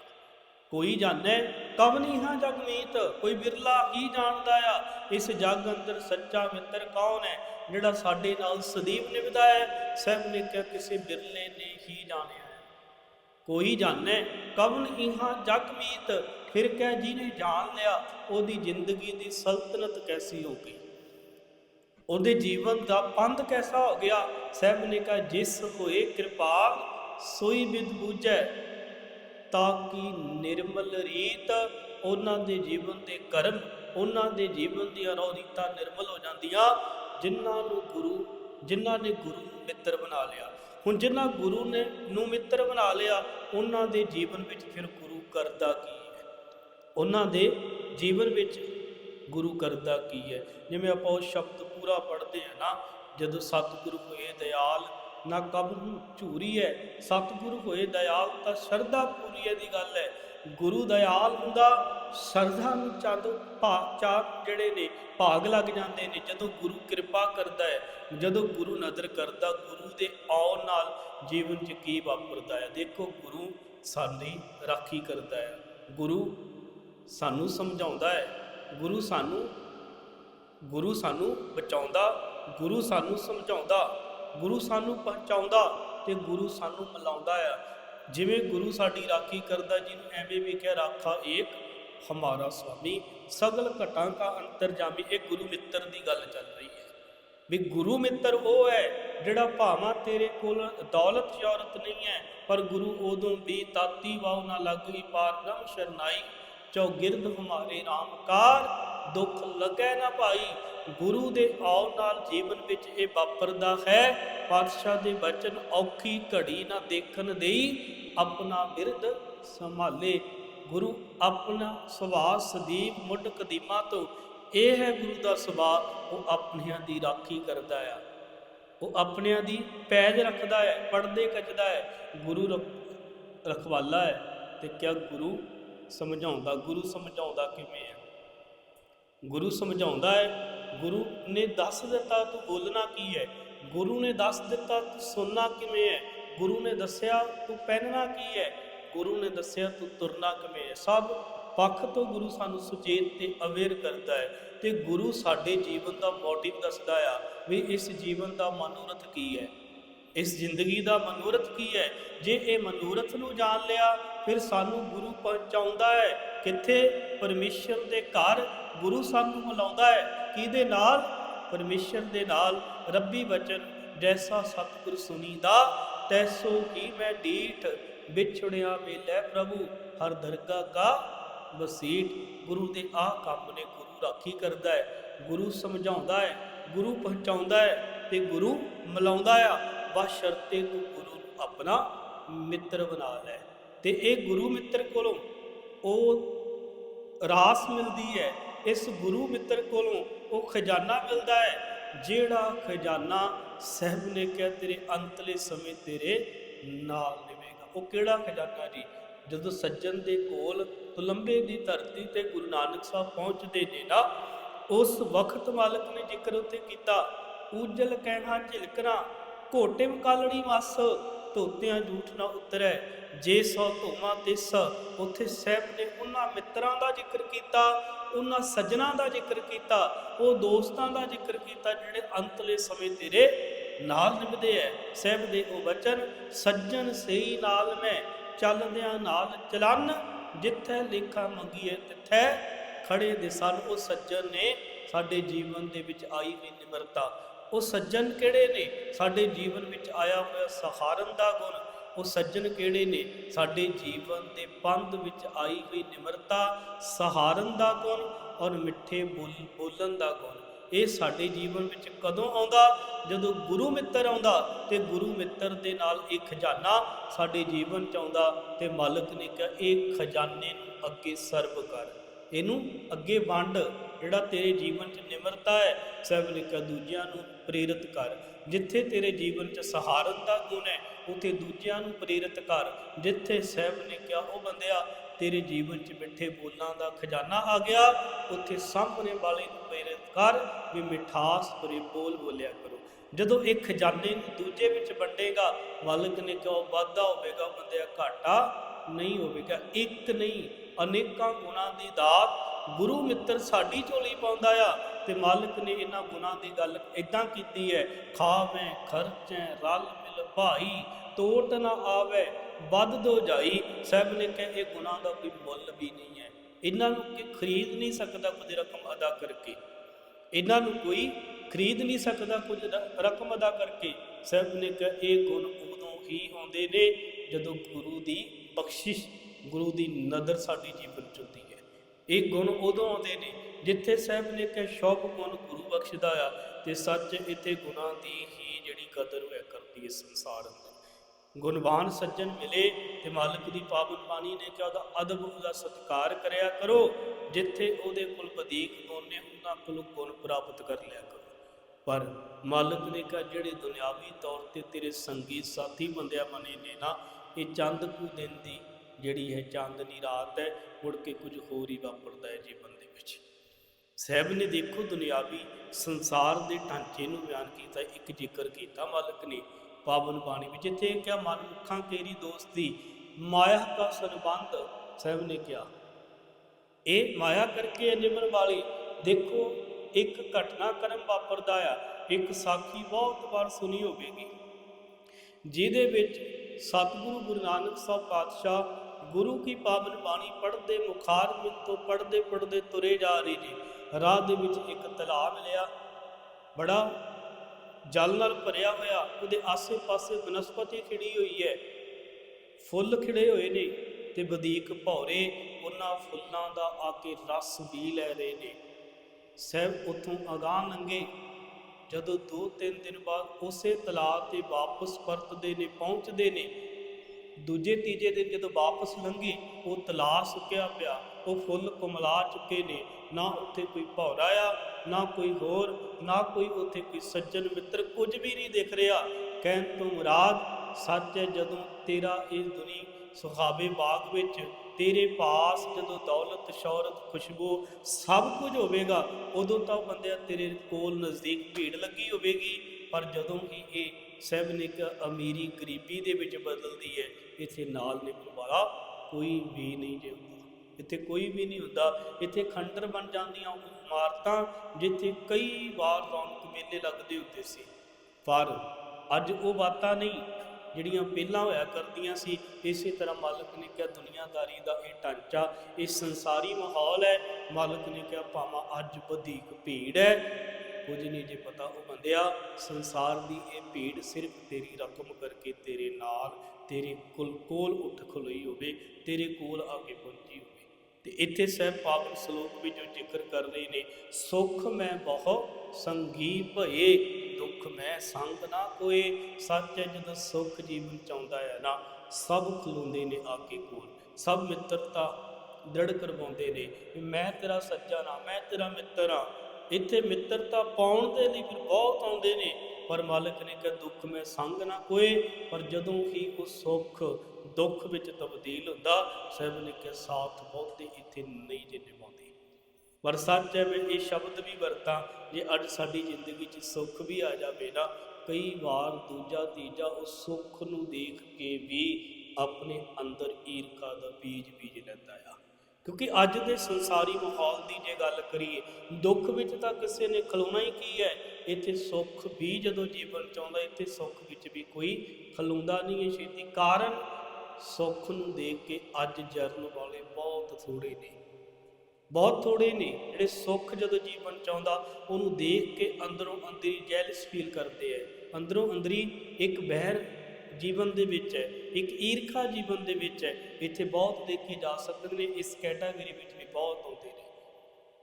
ਕੋਈ ਜਾਣੈ ਕਬ ਨਹੀਂ ਹਾਂ ਜਗਮੀਤ ਕੋਈ ਬਿਰਲਾ ਹੀ ਜਾਣਦਾ ਆ। ਇਸ ਜਗ ਅੰਦਰ ਸੱਚਾ ਮਿੱਤਰ ਕੌਣ ਹੈ, ਜਿਹੜਾ ਸਾਡੇ ਨਾਲ ਸਦੀਪ ਨਿਭਦਾ ਹੈ? ਸਾਹਿਬ ਨੇ ਕਿਹਾ ਕਿਸੇ ਬਿਰਲੇ ਨੇ ਹੀ ਜਾਣਿਆ। ਕੋਈ ਜਾਣੈ, ਕਵਨ ਇਹਾਂ ਜਗ ਮੀਤ, ਫਿਰ ਕਹਿ ਜਿਹਨੇ ਜਾਣ ਲਿਆ, ਉਹਦੀ ਜ਼ਿੰਦਗੀ ਦੀ ਸਲਤਨਤ ਕੈਸੀ ਹੋ ਗਈ? ਉਹਦੇ ਜੀਵਨ ਦਾ ਪੰਧ ਕੈਸਾ ਹੋ ਗਿਆ? ਸਾਹਿਬ ਨੇ ਕਹਾ, ਜਿਸ ਹੋਏ ਕਿਰਪਾਲ ਸੋਈ ਬਿਦ ਬੂਝੈ, ਤਾਂ ਕਿ ਨਿਰਮਲ ਰੀਤ, ਉਹਨਾਂ ਦੇ ਜੀਵਨ ਦੇ ਕਰਮ, ਉਹਨਾਂ ਦੇ ਜੀਵਨ ਦੀਆਂ ਰੌਰੀਤਾਂ ਨਿਰਮਲ ਹੋ ਜਾਂਦੀਆਂ, ਜਿਨ੍ਹਾਂ ਨੂੰ ਗੁਰੂ, ਜਿਨ੍ਹਾਂ ਨੇ ਗੁਰੂ ਨੂੰ ਮਿੱਤਰ ਬਣਾ ਲਿਆ। ਹੁਣ ਜਿਨ੍ਹਾਂ ਗੁਰੂ ਨੇ ਨੂੰ ਮਿੱਤਰ ਬਣਾ ਲਿਆ, ਉਹਨਾਂ ਦੇ ਜੀਵਨ ਵਿੱਚ ਫਿਰ ਗੁਰੂ ਕਰਦਾ ਕੀ ਹੈ? ਉਹਨਾਂ ਦੇ ਜੀਵਨ ਵਿੱਚ ਗੁਰੂ ਕਰਦਾ ਕੀ ਹੈ? ਜਿਵੇਂ ਆਪਾਂ ਉਹ ਸ਼ਬਦ ਪੂਰਾ ਪੜ੍ਹਦੇ ਆ ਨਾ, ਜਦੋਂ ਸਤਿਗੁਰੂ ਹੋਏ ਦਿਆਲ, ਨਾ ਕਬ ਝੂਰੀ ਹੈ, ਸਤਿਗੁਰੂ ਹੋਏ ਦਿਆਲ ਤਾਂ ਸ਼ਰਧਾ ਪੂਰੀ ਹੈ ਦੀ ਗੱਲ ਹੈ। ਗੁਰੂ ਦਇਆਲ ਹੁੰਦਾ ਸ਼ਰਧਾ ਨੂੰ ਚੰਦ ਭਾ ਚਾ ਜਿਹੜੇ ਨੇ, ਭਾਗ ਲੱਗ ਜਾਂਦੇ ਨੇ, ਜਦੋਂ ਗੁਰੂ ਕਿਰਪਾ ਕਰਦਾ ਹੈ, ਜਦੋਂ ਗੁਰੂ ਨਜ਼ਰ ਕਰਦਾ, ਗੁਰੂ ਦੇ ਆਉਣ ਨਾਲ ਜੀਵਨ 'ਚ ਕੀ ਵਾਪਰਦਾ ਹੈ? ਦੇਖੋ, ਗੁਰੂ ਸਾਡੀ ਰਾਖੀ ਕਰਦਾ ਹੈ। ਗੁਰੂ ਸਾਨੂੰ ਸਮਝਾਉਂਦਾ ਹੈ, ਗੁਰੂ ਸਾਨੂੰ ਗੁਰੂ ਸਾਨੂੰ ਬਚਾਉਂਦਾ, ਗੁਰੂ ਸਾਨੂੰ ਸਮਝਾਉਂਦਾ, ਗੁਰੂ ਸਾਨੂੰ ਪਹੁੰਚਾਉਂਦਾ ਤੇ ਗੁਰੂ ਸਾਨੂੰ ਮਿਲਾਉਂਦਾ ਆ। ਜਿਵੇਂ ਗੁਰੂ ਸਾਡੀ ਰਾਖੀ ਕਰਦਾ ਜਿਹਨੂੰ ਐਵੇਂ ਵੀ ਕਹਿ, ਰਾਖਾ ਏਕ ਹਮਾਰਾ ਸੁਆਮੀ, ਸਗਲ ਘਟਾਂ ਕਾ ਅੰਤਰਜਾਮੀ ਇਹ ਗੁਰੂ ਮਿੱਤਰ ਦੀ ਗੱਲ ਚੱਲ ਰਹੀ ਹੈ ਵੀ ਗੁਰੂ ਮਿੱਤਰ ਉਹ ਹੈ ਜਿਹੜਾ ਭਾਵਾਂ ਤੇਰੇ ਕੋਲ ਦੌਲਤ ਸ਼ੌਹਰਤ ਨਹੀਂ ਹੈ, ਪਰ ਗੁਰੂ ਉਦੋਂ ਵੀ ਤਾਤੀ ਵਾਉ ਨਾ ਲੱਗਈ ਪਾਰ ਨਮ ਸ਼ਰਨਾਈ। ਚੌਗਿਰਦ ਹਮਾਰੇ ਰਾਮਕਾਰ ਦੁੱਖ ਲੱਗੈ ਨਾ ਭਾਈ। ਗੁਰੂ ਦੇ ਆਉ ਨਾਲ ਜੀਵਨ ਵਿੱਚ ਇਹ ਵਾਪਰਦਾ ਹੈ। ਪਾਤਸ਼ਾਹ ਦੇ ਬਚਨ ਔਖੀ ਘੜੀ ਨਾ ਦੇਖਣ ਦੇਈ, ਆਪਣਾ ਬਿਰਦ ਸੰਭਾਲੇ। ਗੁਰੂ ਆਪਣਾ ਸੁਭਾਅ ਸਦੀਪ ਮੁੱਢ ਕਦੀਮਾ ਤੋਂ, ਇਹ ਹੈ ਗੁਰੂ ਦਾ ਸੁਭਾਅ, ਉਹ ਆਪਣਿਆਂ ਦੀ ਰਾਖੀ ਕਰਦਾ ਆ। ਉਹ ਆਪਣਿਆਂ ਦੀ ਪੈਜ ਰੱਖਦਾ ਹੈ ਪੜਦੇ ਕੱਜਦਾ ਹੈ। ਗੁਰੂ ਰਖਵਾਲਾ ਹੈ ਤੇ ਕਿਆ ਗੁਰੂ ਸਮਝਾਉਂਦਾ, ਗੁਰੂ ਸਮਝਾਉਂਦਾ ਕਿਵੇਂ ਹੈ ਗੁਰੂ ਸਮਝਾਉਂਦਾ ਹੈ, ਗੁਰੂ ਨੇ ਦੱਸ ਦਿੱਤਾ ਤੂੰ ਬੋਲਣਾ ਕੀ ਹੈ? ਗੁਰੂ ਨੇ ਦੱਸ ਦਿੱਤਾ ਤੂੰ ਸੁਣਨਾ ਕਿਵੇਂ ਹੈ? ਗੁਰੂ ਨੇ ਦੱਸਿਆ ਤੂੰ ਪਹਿਨਣਾ ਕੀ ਹੈ? ਗੁਰੂ ਨੇ ਦੱਸਿਆ ਤੂੰ ਤੁਰਨਾ ਕਿਵੇਂ ਹੈ? ਸਭ ਪੱਖ ਤੋਂ ਗੁਰੂ ਸਾਨੂੰ ਸੁਚੇਤ ਤੇ ਅਵੇਅਰ ਕਰਦਾ ਹੈ ਤੇ ਗੁਰੂ ਸਾਡੇ ਜੀਵਨ ਦਾ ਮੋਟਿਵ ਦੱਸਦਾ ਆ ਵੀ ਇਸ ਜੀਵਨ ਦਾ ਮਨੋਰਥ ਕੀ ਹੈ? ਇਸ ਜ਼ਿੰਦਗੀ ਦਾ ਮਨੋਰਥ ਕੀ ਹੈ? ਜੇ ਇਹ ਮਨੋਰਥ ਨੂੰ ਜਾਣ ਲਿਆ, ਫਿਰ ਸਾਨੂੰ ਗੁਰੂ ਪਹੁੰਚਾਉਂਦਾ ਹੈ। ਕਿੱਥੇ? ਪਰਮੇਸ਼ਰ ਦੇ ਘਰ ਗੁਰੂ ਸਾਨੂੰ ਮਿਲਾਉਂਦਾ ਹੈ। ਕਿਹਦੇ ਨਾਲ? ਪਰਮੇਸ਼ਰ ਦੇ ਨਾਲ। ਰੱਬੀ ਵਚਨ ਜੈਸਾ ਸਤਿਗੁਰ ਸੁਨੀਦਾ ਤੈਸੋ ਕੀ ਮੈਂ ਡੀਠ ਵਿਛੜਿਆ ਵੇਲੇ ਪ੍ਰਭੂ। ਹਰ ਦਰਗਾ ਕਾ ਵਸੀਟ ਗੁਰੂ ਦੇ ਆਹ ਕੰਮ ਨੇ ਗੁਰੂ ਰਾਖੀ ਕਰਦਾ ਹੈ। ਗੁਰੂ ਸਮਝਾਉਂਦਾ ਹੈ, ਗੁਰੂ ਪਹੁੰਚਾਉਂਦਾ ਹੈ ਤੇ ਗੁਰੂ ਮਿਲਾਉਂਦਾ ਆ। ਬਸ ਸ਼ਰਤੇ ਤੂੰ ਗੁਰੂ ਨੂੰ ਆਪਣਾ ਮਿੱਤਰ ਬਣਾ ਲੈ। ਤੇ ਇਹ ਗੁਰੂ ਮਿੱਤਰ ਕੋਲੋਂ ਉਹ ਰਾਸ ਮਿਲਦੀ ਹੈ। ਇਸ ਗੁਰੂ ਮਿੱਤਰ ਕੋਲੋਂ ਉਹ ਖਜ਼ਾਨਾ ਮਿਲਦਾ ਹੈ। ਜਿਹੜਾ ਖਜ਼ਾਨਾ ਸਹਿਬ ਨੇ ਕਿਹਾ, ਤੇਰੇ ਅੰਤਲੇ ਸਮੇਂ ਤੇਰੇ ਨਾਲ ਨਿਵੇਗਾ। ਉਹ ਕਿਹੜਾ ਖਜ਼ਾਨਾ ਜੀ? ਜਦੋਂ ਸੱਜਣ ਦੇ ਕੋਲ ਤੁਲੰਬੇ ਦੀ ਧਰਤੀ ਤੇ ਗੁਰੂ ਨਾਨਕ ਸਾਹਿਬ ਪਹੁੰਚਦੇ ਨੇ ਨਾ, ਉਸ ਵਕਤ ਮਾਲਕ ਨੇ ਜ਼ਿਕਰ ਉੱਤੇ ਕੀਤਾ ਉਜਲ ਕਹਿਣਾ ਝਿਲਕਣਾ ਘੋਟੇ ਮਕਾਲਣੀ ਵਸ, ਧੋਤਿਆਂ ਝੂਠ ਨਾ ਉਤਰੈ। ਜੇ ਸੋ ਧੋਮਾ ਤਿਸ ਉੱਥੇ ਸਹਿਬ ਨੇ ਉਹਨਾਂ ਮਿੱਤਰਾਂ ਦਾ ਜ਼ਿਕਰ ਕੀਤਾ, ਉਹਨਾਂ ਸੱਜਣਾ ਦਾ ਜ਼ਿਕਰ ਕੀਤਾ, ਉਹ ਦੋਸਤਾਂ ਦਾ ਜ਼ਿਕਰ ਕੀਤਾ, ਜਿਹੜੇ ਅੰਤਲੇ ਸਮੇਂ ਤੇਰੇ ਨਾਲ ਨਿਭਦੇ ਐ। ਸਹਿਬ ਦੇ ਉਹ ਬਚਨ, ਸੱਜਣ ਸਹੀ ਨਾਲ ਮੈਂ, ਚੱਲਦਿਆਂ ਨਾਲ ਚਲਨ, ਜਿੱਥੇ ਲੇਖਾ ਮੰਗੀਏ ਤਿੱਥੇ, ਖੜੇ ਦੇ ਸਨ ਉਹ ਸੱਜਣ ਨੇ, ਸਾਡੇ ਜੀਵਨ ਦੇ ਵਿੱਚ ਆਈ ਹੋਈ ਨਿਮਰਤਾ। ਉਹ ਸੱਜਣ ਕਿਹੜੇ ਨੇ? ਸਾਡੇ ਜੀਵਨ ਵਿੱਚ ਆਇਆ ਹੋਇਆ ਸਹਾਰਨ ਦਾ ਗੁਣ। ਉਹ ਸੱਜਣ ਕਿਹੜੇ ਨੇ? ਸਾਡੇ ਜੀਵਨ ਦੇ ਪੰਧ ਵਿੱਚ ਆਈ ਹੋਈ ਨਿਮਰਤਾ, ਸਹਾਰਨ ਦਾ ਗੁਣ ਔਰ ਮਿੱਠੇ ਬੋਲ, ਬੋਲਣ ਦਾ ਗੁਣ। ਇਹ ਸਾਡੇ ਜੀਵਨ ਵਿੱਚ ਕਦੋਂ ਆਉਂਦਾ? ਜਦੋਂ ਗੁਰੂ ਮਿੱਤਰ ਆਉਂਦਾ ਤੇ ਗੁਰੂ ਮਿੱਤਰ ਦੇ ਨਾਲ ਇਹ ਖਜ਼ਾਨਾ ਸਾਡੇ ਜੀਵਨ ਚ ਆਉਂਦਾ ਤੇ ਮਾਲਕ ਨੇ ਕਿਹਾ, ਇਹ ਖਜ਼ਾਨੇ ਨੂੰ ਅੱਗੇ ਸਰਵ ਕਰ। ਇਹਨੂੰ ਅੱਗੇ ਵੰਡ। ਜਿਹੜਾ ਤੇਰੇ ਜੀਵਨ 'ਚ ਨਿਮਰਤਾ ਹੈ, ਸਭ ਨੇ ਕਿਹਾ ਦੂਜਿਆਂ ਨੂੰ ਪ੍ਰੇਰਿਤ ਕਰ। ਜਿੱਥੇ ਤੇਰੇ ਜੀਵਨ 'ਚ ਸਹਾਰਨ ਦਾ ਗੁਣ ਹੈ, ਉਥੇ ਦੂਜਿਆਂ ਨੂੰ ਪ੍ਰੇਰਿਤ ਕਰ। ਜਿੱਥੇ ਸਹਿਬ ਨੇ ਕਿਹਾ, ਉਹ ਬੰਦਿਆ, ਤੇਰੇ ਜੀਵਨ 'ਚ ਮਿੱਠੇ ਬੋਲਾਂ ਦਾ ਖਜ਼ਾਨਾ ਆ ਗਿਆ। ਉਥੇ ਸਾਹਮਣੇ ਵਾਲੇ ਨੂੰ ਪ੍ਰੇਰਿਤ ਕਰ ਵੀ ਮਿਠਾਸ ਭਰੇ ਬੋਲ ਬੋਲਿਆ ਕਰੋ। ਜਦੋਂ ਇਹ ਖਜ਼ਾਨੇ ਨੂੰ ਦੂਜੇ ਵਿੱਚ ਵੰਡੇਗਾ, ਮਾਲਕ ਨੇ ਕਿਹਾ, ਉਹ ਵਾਧਾ ਹੋਵੇਗਾ, ਬੰਦਿਆ, ਘਾਟਾ ਨਹੀਂ ਹੋਵੇਗਾ। ਇੱਕ ਨਹੀਂ ਅਨੇਕਾਂ ਗੁਣਾਂ ਦੀ ਦਾਤ ਗੁਰੂ ਮਿੱਤਰ ਸਾਡੀ ਝੋਲੀ ਪਾਉਂਦਾ ਆ ਤੇ ਮਾਲਕ ਨੇ ਇਹਨਾਂ ਗੁਣਾਂ ਦੀ ਗੱਲ ਇਦਾਂ ਕੀਤੀ ਹੈ, ਖਾਵੇਂ, ਖਰਚੈ, ਰਲ ਮਿਲ ਭਾਈ ਟੋਟ ਨਾ ਆਵੇ, ਵੱਧ ਦੋ ਜਾਈ। ਸਹਿਬ ਨੇ ਕਹੇ, ਇਹ ਗੁਣਾਂ ਦਾ ਕੋਈ ਮੁੱਲ ਵੀ ਨਹੀਂ ਹੈ। ਇਹਨਾਂ ਨੂੰ ਕਿ ਖਰੀਦ ਨਹੀਂ ਸਕਦਾ ਕੁਝ ਰਕਮ ਅਦਾ ਕਰਕੇ? ਇਹਨਾਂ ਨੂੰ ਕੋਈ ਖਰੀਦ ਨਹੀਂ ਸਕਦਾ ਕੁਝ ਰ- ਰਕਮ ਅਦਾ ਕਰਕੇ? ਸਹਿਬ ਨੇ ਕਿਹਾ, ਇਹ ਗੁਣ ਉਦੋਂ ਹੀ ਆਉਂਦੇ ਨੇ ਜਦੋਂ ਗੁਰੂ ਦੀ ਬਖਸ਼ਿਸ਼ ਗੁਰੂ ਦੀ ਨਦਰ ਸਾਡੀ ਜੀਵਨ ਚ ਹੁੰਦੀ ਹੈ। ਇਹ ਗੁਣ ਉਦੋਂ ਆਉਂਦੇ ਨੇ ਜਿੱਥੇ ਸਾਹਿਬ ਨੇ ਕਿਹਾ ਸ਼ੌਭ ਗੁਣ ਗੁਰੂ ਬਖਸ਼ਦਾ ਆ ਤੇ ਸੱਚ ਇੱਥੇ ਗੁਣਾਂ ਦੀ ਹੀ ਜਿਹੜੀ ਕਦਰ ਹੋਇਆ ਕਰਦੀ ਹੈ ਸੰਸਾਰ ਅੰਦਰ। ਗੁਣਵਾਨ ਸੱਜਣ ਮਿਲੇ ਤੇ ਮਾਲਕ ਦੀ ਪਾਵਨ ਬਾਣੀ ਨੇ ਕਿਹਾ, ਉਹਦਾ ਅਦਬ, ਉਹਦਾ ਸਤਿਕਾਰ ਕਰਿਆ ਕਰੋ, ਜਿੱਥੇ ਉਹਦੇ ਕੋਲ ਵਧੇਕ ਗੁਣ ਨੇ ਉਹਨਾਂ ਕੋਲ ਗੁਣ ਪ੍ਰਾਪਤ ਕਰ ਲਿਆ ਕਰੋ। ਪਰ ਮਾਲਕ ਨੇ ਕਿਹਾ, ਜਿਹੜੇ ਦੁਨਿਆਵੀ ਤੌਰ ਤੇ ਤੇਰੇ ਸੰਗੀ ਸਾਥੀ ਬੰਦਿਆ ਬਣੇ ਨੇ ਨਾ, ਇਹ ਚੰਦ ਕੁ ਦਿਨ ਦੀ ਜਿਹੜੀ ਹੈ ਚਾਂਦਨੀ ਰਾਤ ਹੈ, ਮੁੜ ਕੇ ਕੁਝ ਹੋਰ ਹੀ ਵਾਪਰਦਾ ਹੈ ਜੀਵਨ ਦੇ ਵਿੱਚ। ਸਹਿਬ ਨੇ ਦੇਖੋ ਦੁਨਿਆਵੀ ਸੰਸਾਰ ਦੇ ਢਾਂਚੇ ਨੂੰ ਬਿਆਨ ਕੀਤਾ, ਇੱਕ ਜ਼ਿਕਰ ਕੀਤਾ ਮਾਲਕ ਨੇ, ਪਾਵਨ ਬਾਣੀ ਵਿੱਚ, ਜਿੱਥੇ ਕਿਹਾ, ਮਨ ਮੁਖਾਂ ਕੇਰੀ ਦੋਸਤੀ ਮਾਇਆ ਦਾ ਸੰਬੰਧ, ਸਹਿਬ ਨੇ ਕਿਹਾ। ਇਹ ਮਾਇਆ ਕਰਕੇ ਨਿਮਰ ਵਾਲੀ, ਦੇਖੋ, ਇੱਕ ਘਟਨਾ ਕਰਮ ਵਾਪਰਦਾ ਆ, ਇੱਕ ਸਾਖੀ ਬਹੁਤ ਵਾਰ ਸੁਣੀ ਹੋਵੇਗੀ, ਜਿਹਦੇ ਵਿੱਚ ਸਤਿਗੁਰੂ ਗੁਰੂ ਨਾਨਕ ਸਾਹਿਬ ਪਾਤਸ਼ਾਹ ਗੁਰੂ ਕੀ ਪਾਵਨ ਬਾਣੀ ਪੜ੍ਹਦੇ ਮੁਖਾਰ ਵਿੱਚ ਤੋਂ ਪੜ੍ਹਦੇ ਪੜ੍ਹਦੇ ਤੁਰੇ ਜਾ ਰਹੇ ਜੀ ਰਾਹ ਦੇ ਵਿੱਚ ਇੱਕ ਤਲਾਬ ਮਿਲਿਆ ਬੜਾ ਜਲ ਨਾਲ ਭਰਿਆ ਹੋਇਆ, ਉਹਦੇ ਆਸੇ-ਪਾਸੇ ਬਨਸਪਤੀ ਖਿੜੀ ਹੋਈ ਹੈ। ਫੁੱਲ ਖਿੜੇ ਹੋਏ ਨੇ ਤੇ ਵਧੀਕ ਭੌਰੇ ਉਹਨਾਂ ਫੁੱਲਾਂ ਦਾ ਆ ਕੇ ਰਸ ਵੀ ਲੈ ਰਹੇ ਨੇ। ਸਹਿਬ ਉਥੋਂ ਅਗਾਹ ਲੰਗੇ ਜਦੋਂ 2-3 ਦਿਨ ਬਾਅਦ ਉਸੇ ਤਲਾਬ ਤੇ ਵਾਪਸ ਪਰਤਦੇ ਨੇ, ਪਹੁੰਚਦੇ ਨੇ ਦੂਜੇ ਤੀਜੇ ਦਿਨ ਜਦੋਂ ਵਾਪਸ ਲੰਘੀ, ਉਹ ਤਲਾਬ ਸੁੱਕਿਆ ਪਿਆ। ਉਹ ਫੁੱਲ ਕੁਮਲਾ ਚੁੱਕੇ ਨੇ। ਨਾ ਉੱਥੇ ਕੋਈ ਭੌਰਾ ਆ, ਨਾ ਕੋਈ ਹੋਰ, ਨਾ ਕੋਈ ਉੱਥੇ ਕੋਈ ਸੱਜਣ ਮਿੱਤਰ, ਕੁਝ ਵੀ ਨਹੀਂ ਦਿਖ ਰਿਹਾ। ਕਹਿਣ ਤੋਂ ਮੁਰਾਦ, ਸੱਚ ਹੈ ਜਦੋਂ ਤੇਰਾ ਇਹ ਦੁਨੀ ਸੁਹਾਵੇ ਬਾਗ ਵਿੱਚ, ਤੇਰੇ ਪਾਸ ਜਦੋਂ ਦੌਲਤ, ਸ਼ੌਹਰਤ, ਖੁਸ਼ਬੂ ਸਭ ਕੁਝ ਹੋਵੇਗਾ, ਉਦੋਂ ਤਾਂ ਬੰਦਿਆ ਤੇਰੇ ਕੋਲ ਨਜ਼ਦੀਕ ਭੀੜ ਲੱਗੀ ਹੋਵੇਗੀ। ਪਰ ਜਦੋਂ ਹੀ ਇਹ ਸਹਿਬ ਨੇ ਅਮੀਰੀ ਗਰੀਬੀ ਦੇ ਵਿੱਚ ਬਦਲਦੀ ਹੈ ਇੱਥੇ ਨਾਲ ਨਿਕਲ ਵਾਲਾ ਕੋਈ ਵੀ ਨਹੀਂ ਜੇ ਹੁੰਦਾ। ਇੱਥੇ ਕੋਈ ਵੀ ਨਹੀਂ ਹੁੰਦਾ। ਇੱਥੇ ਖੰਡਰ ਬਣ ਜਾਂਦੀਆਂ ਉਹ ਇਮਾਰਤਾਂ ਜਿੱਥੇ ਕਈ ਵਾਰ ਰੌਣਕ ਮੇਲੇ ਲੱਗਦੇ ਹੁੰਦੇ ਸੀ। ਪਰ ਅੱਜ ਉਹ ਬਾਤਾਂ ਨਹੀਂ, ਜਿਹੜੀਆਂ ਪਹਿਲਾਂ ਹੋਇਆ ਕਰਦੀਆਂ ਸੀ। ਇਸੇ ਤਰ੍ਹਾਂ ਮਾਲਕ ਨੇ ਕਿਹਾ, ਦੁਨੀਆਦਾਰੀ ਦਾ ਇਹ ਢਾਂਚਾ, ਇਹ ਸੰਸਾਰੀ ਮਾਹੌਲ ਹੈ। ਮਾਲਕ ਨੇ ਕਿਹਾ, ਭਾਵਾਂ ਅੱਜ ਵਧੇਕ ਭੀੜ ਹੈ। ਕੁਝ ਨਹੀਂ ਜੇ ਪਤਾ ਉਹ ਬੰਦਿਆ, ਸੰਸਾਰ ਦੀ ਇਹ ਭੀੜ ਸਿਰਫ ਤੇਰੀ ਰਕਮ ਕਰਕੇ ਤੇਰੇ ਨਾਲ ਤੇਰੇ ਕੋਲ ਕੋਲ ਉੱਠ ਖਲੋਈ ਹੋਵੇ, ਤੇਰੇ ਕੋਲ ਆ ਕੇ ਪਹੁੰਚੀ ਹੋਵੇ। ਤੇ ਇੱਥੇ ਸਹਿਬ ਪਾਵਨ ਸ਼ਲੋਕ ਵਿੱਚ ਜੋ ਜ਼ਿਕਰ ਕਰ ਰਹੇ ਨੇ, ਸੁਖ ਮੈਂ ਬਹੁ, ਸੰਗੀ ਭਏ, ਦੁੱਖ ਮੈਂ ਸੰਗ ਨਾ ਕੋਏ, ਸੱਚ ਹੈ ਜਦੋਂ ਸੁਖ ਜੀਵਨ ਚਾਹੁੰਦਾ ਹੈ ਨਾ, ਸਭ ਖਲੋਂਦੇ ਨੇ ਆ ਕੇ ਕੋਲ। ਸਭ ਮਿੱਤਰਤਾ ਦ੍ਰਿੜ ਕਰਵਾਉਂਦੇ ਨੇ ਵੀ ਮੈਂ ਤੇਰਾ ਸੱਚਾ ਨਾ, ਮੈਂ ਤੇਰਾ ਮਿੱਤਰ ਆ ਇੱਥੇ ਮਿੱਤਰਤਾ ਪਾਉਣ ਦੇ ਲਈ ਫਿਰ ਬਹੁਤ ਆਉਂਦੇ ਨੇ। ਪਰ ਮਾਲਕ ਨੇ ਕਿਹਾ, ਦੁੱਖ ਮੈਂ ਸੰਗ ਨਾ ਕੋਏ, ਪਰ ਜਦੋਂ ਹੀ ਉਹ ਸੁੱਖ, ਦੁੱਖ ਵਿੱਚ ਤਬਦੀਲ ਹੁੰਦਾ, ਸਾਹਿਬ ਨੇ ਕਿਹਾ, ਸਾਥ ਬਹੁਤੇ ਇੱਥੇ ਨਹੀਂ ਜੇ ਨਿਭਾਉਂਦੇ। ਪਰ ਸੱਚ ਹੈ, ਮੈਂ ਇਹ ਸ਼ਬਦ ਵੀ ਵਰਤਾਂ, ਜੇ ਅੱਜ ਸਾਡੀ ਜ਼ਿੰਦਗੀ 'ਚ ਸੁੱਖ ਵੀ ਆ ਜਾਵੇ ਨਾ, ਕਈ ਵਾਰ ਦੂਜਾ ਤੀਜਾ ਉਸ ਸੁੱਖ ਨੂੰ ਦੇਖ ਕੇ ਵੀ ਆਪਣੇ ਅੰਦਰ ਈਰਖਾ ਦਾ ਬੀਜ ਬੀਜ ਲੈਂਦਾ ਆ। ਕਿਉਂਕਿ ਅੱਜ ਦੇ ਸੰਸਾਰੀ ਮਾਹੌਲ ਦੀ ਜੇ ਗੱਲ ਕਰੀਏ, ਦੁੱਖ ਵਿੱਚ ਤਾਂ ਕਿਸੇ ਨੇ ਖਲੋਣਾ ਹੀ ਕੀ ਹੈ? ਇੱਥੇ ਸੁੱਖ ਵੀ ਜਦੋਂ ਜੀਵਨ ਚਾਹੁੰਦਾ ਇੱਥੇ ਸੁੱਖ ਵਿੱਚ ਵੀ ਕੋਈ ਖਲੋਂਦਾ ਨਹੀਂ ਹੈ ਛੇਤੀ। ਕਾਰਨ ਸੁੱਖ ਨੂੰ ਦੇਖ ਕੇ ਅੱਜ ਜਰਨ ਵਾਲੇ ਬਹੁਤ ਥੋੜੇ ਨੇ। ਬਹੁਤ ਥੋੜੇ ਨੇ, ਜਿਹੜੇ ਸੁੱਖ ਜਦੋਂ ਜੀਵਨ ਚਾਹੁੰਦਾ ਉਹਨੂੰ ਦੇਖ ਕੇ ਅੰਦਰੋਂ ਅੰਦਰੀ ਜੈਲਸ ਫੀਲ ਕਰਦੇ ਐ ਅੰਦਰੋਂ ਅੰਦਰੀ ਇੱਕ ਬਹਿਰ ਜੀਵਨ ਦੇ ਵਿੱਚ ਹੈ, ਇੱਕ ਈਰਖਾ ਜੀਵਨ ਦੇ ਵਿੱਚ ਹੈ, ਇੱਥੇ ਬਹੁਤ ਦੇਖੇ ਜਾ ਸਕਦੇ ਨੇ, ਇਸ ਕੈਟਾਗਰੀ ਵਿੱਚ ਵੀ ਬਹੁਤ ਆਉਂਦੇ ਨੇ।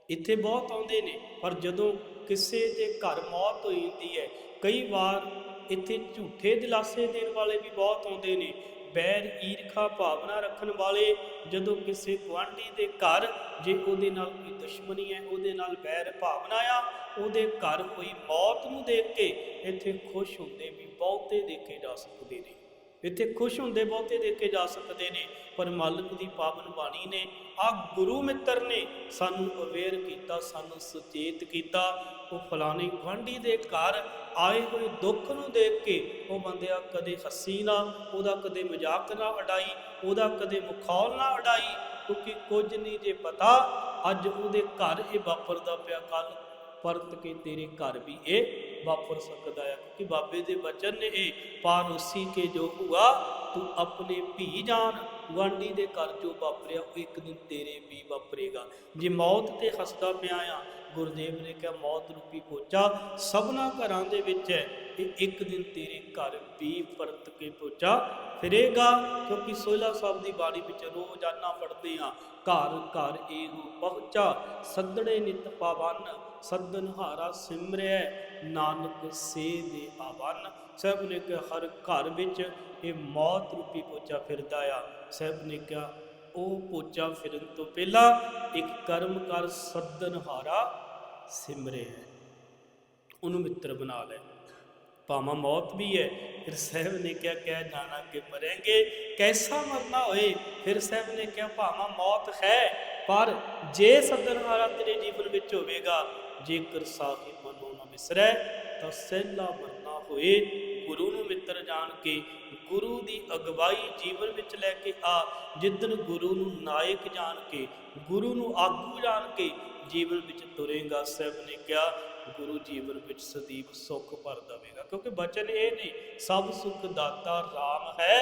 ਇੱਥੇ ਬਹੁਤ ਆਉਂਦੇ ਨੇ, ਪਰ ਜਦੋਂ ਕਿਸੇ ਦੇ ਘਰ ਮੌਤ ਹੋਈ ਹੁੰਦੀ ਹੈ, ਕਈ ਵਾਰ ਇੱਥੇ ਝੂਠੇ ਦਿਲਾਸੇ ਦੇਣ ਵਾਲੇ ਵੀ ਬਹੁਤ ਆਉਂਦੇ ਨੇ ਬੈਰ ਈਰਖਾ ਭਾਵਨਾ ਰੱਖਣ ਵਾਲੇ ਜਦੋਂ ਕਿਸੇ ਗੁਆਂਢੀ ਦੇ ਘਰ ਜੇ ਉਹਦੇ ਨਾਲ ਕੋਈ ਦੁਸ਼ਮਣੀ ਹੈ, ਉਹਦੇ ਨਾਲ ਬੈਰ ਭਾਵਨਾ ਆ, ਉਹਦੇ ਘਰ ਹੋਈ ਮੌਤ ਨੂੰ ਦੇਖ ਕੇ ਇੱਥੇ ਖੁਸ਼ ਹੁੰਦੇ ਵੀ ਬਹੁਤੇ ਦੇਖੇ ਜਾ ਸਕਦੇ ਨੇ। ਇੱਥੇ ਖੁਸ਼ ਹੁੰਦੇ ਬਹੁਤੇ ਦੇਖੇ ਜਾ ਸਕਦੇ ਨੇ, ਪਰ ਮਾਲਕ ਦੀ ਪਾਵਨ ਬਾਣੀ ਨੇ ਆ ਗੁਰੂ ਮਿੱਤਰ ਨੇ ਸਾਨੂੰ ਅਵੇਅਰ ਕੀਤਾ, ਸਾਨੂੰ ਸੁਚੇਤ ਕੀਤਾ ਉਹ ਫਲਾਣੇ ਗੁਆਂਢੀ ਦੇ ਘਰ ਆਏ ਹੋਏ ਦੁੱਖ ਨੂੰ ਦੇਖ ਕੇ ਉਹ ਬੰਦਿਆ ਕਦੇ ਹੱਸੀ ਨਾ, ਉਹਦਾ ਕਦੇ ਮਜ਼ਾਕ ਨਾ ਉਡਾਈ, ਉਹਦਾ ਕਦੇ ਮਖੌਲ ਨਾ ਉਡਾਈ, ਕਿਉਂਕਿ ਕੁਝ ਨਹੀਂ ਜੇ ਪਤਾ, ਅੱਜ ਉਹਦੇ ਘਰ ਇਹ ਵਾਪਰਦਾ ਪਿਆ ਕੱਲ ਪਰਤ ਕੇ ਤੇਰੇ ਘਰ ਵੀ ਇਹ ਵਾਪਰ ਸਕਦਾ ਹੈ ਕਿਉਂਕਿ ਬਾਬੇ ਦੇ ਬਚਨ ਨੇ ਇਹ ਪਾਰੂਸੀ ਕੇ ਜੋ ਹੁਆ, ਤੂੰ ਆਪਣੇ ਭੀ ਜਾਨ, ਗੁਆਂਢੀ ਦੇ ਘਰ ਜੋ ਵਾਪਰਿਆ, ਉਹ ਇੱਕ ਦਿਨ ਤੇਰੇ ਵੀ ਵਾਪਰੇਗਾ। ਜੇ ਮੌਤ ਤੇ ਹੱਸਦਾ ਪਿਆ ਆ ਗੁਰਦੇਵ ਨੇ ਕਿਹਾ, ਮੌਤ ਰੂਪੀ ਪੋਚਾ ਸਭਨਾ ਘਰਾਂ ਦੇ ਵਿੱਚ ਹੈ ਇਹ ਇੱਕ ਦਿਨ ਤੇਰੇ ਘਰ ਵੀ ਪਰਤ ਕੇ ਪੋਚਾ ਫਿਰੇਗਾ। ਕਿਉਂਕਿ ਸੋਹਿਲਾ ਸਾਹਿਬ ਦੀ ਬਾਣੀ ਵਿੱਚ ਰੋਜ਼ਾਨਾ ਪੜ੍ਹਦੇ ਆ ਘਰ ਘਰ ਇਹੋ ਪਹੁੰਚਾ, ਸੱਦੜੇ ਨਿਤ ਪਾਵਨ, ਸੱਦਨ ਹਾਰਾ ਸਿਮਰਿਆ ਨਾਨਕ ਸੇ ਦੇ ਆਵਨ। ਸਭ ਨੇ ਕਿਹਾ, ਹਰ ਘਰ ਵਿੱਚ ਇਹ ਮੌਤ ਰੂਪੀ ਪੋਚਾ ਫਿਰਦਾ ਆ। ਸਭ ਨੇ ਕਿਹਾ, ਉਹ ਪੋਚਾ ਫਿਰਨ ਤੋਂ ਪਹਿਲਾਂ ਇੱਕ ਕਰਮ ਕਰ, ਸੱਦਨ ਹਾਰਾ ਸਿਮਰੇ ਉਹਨੂੰ ਮਿੱਤਰ ਬਣਾ ਲੈ। ਭਾਵੇਂ ਮੌਤ ਵੀ ਹੈ। ਫਿਰ ਸਾਹਿਬ ਨੇ ਕਿਹਾ, ਕਹਿ ਜਾਣਾ ਕਿ ਮਰਾਂਗੇ। ਕੈਸਾ ਮਰਨਾ ਹੋਏ? ਫਿਰ ਸਾਹਿਬ ਨੇ ਕਿਹਾ, ਭਾਵੇਂ ਮੌਤ ਹੈ। ਪਰ ਜੇ ਸੱਦਨਹਾਰਾ ਤੇਰੇ ਜੀਵਨ ਵਿੱਚ ਹੋਵੇਗਾ, ਜੇਕਰ ਸਾਹਿਬ ਮਨੋ ਨਾ ਮਿਸਰੈ ਤਾਂ ਸਹਿਲਾ ਮਰਨਾ ਹੋਏ। ਗੁਰੂ ਨੂੰ ਮਿੱਤਰ ਜਾਣ ਕੇ ਗੁਰੂ ਦੀ ਅਗਵਾਈ ਜੀਵਨ ਵਿੱਚ ਲੈ ਕੇ ਆ। ਜਿੱਦਨ ਗੁਰੂ ਨੂੰ ਨਾਇਕ ਜਾਣ ਕੇ, ਗੁਰੂ ਨੂੰ ਆਗੂ ਜਾਣ ਕੇ ਜੀਵਨ ਵਿੱਚ ਤੁਰੇਗਾ, ਸਾਹਿਬ ਨੇ ਕਿਹਾ, ਗੁਰੂ ਜੀਵਨ ਵਿੱਚ ਸਦੀਪ ਸੁੱਖ ਭਰ ਦੇਵੇਗਾ। ਕਿਉਂਕਿ ਬਚਨ ਇਹ ਨੇ, ਸਭ ਸੁਖ ਦਾਤਾ RAM ਹੈ,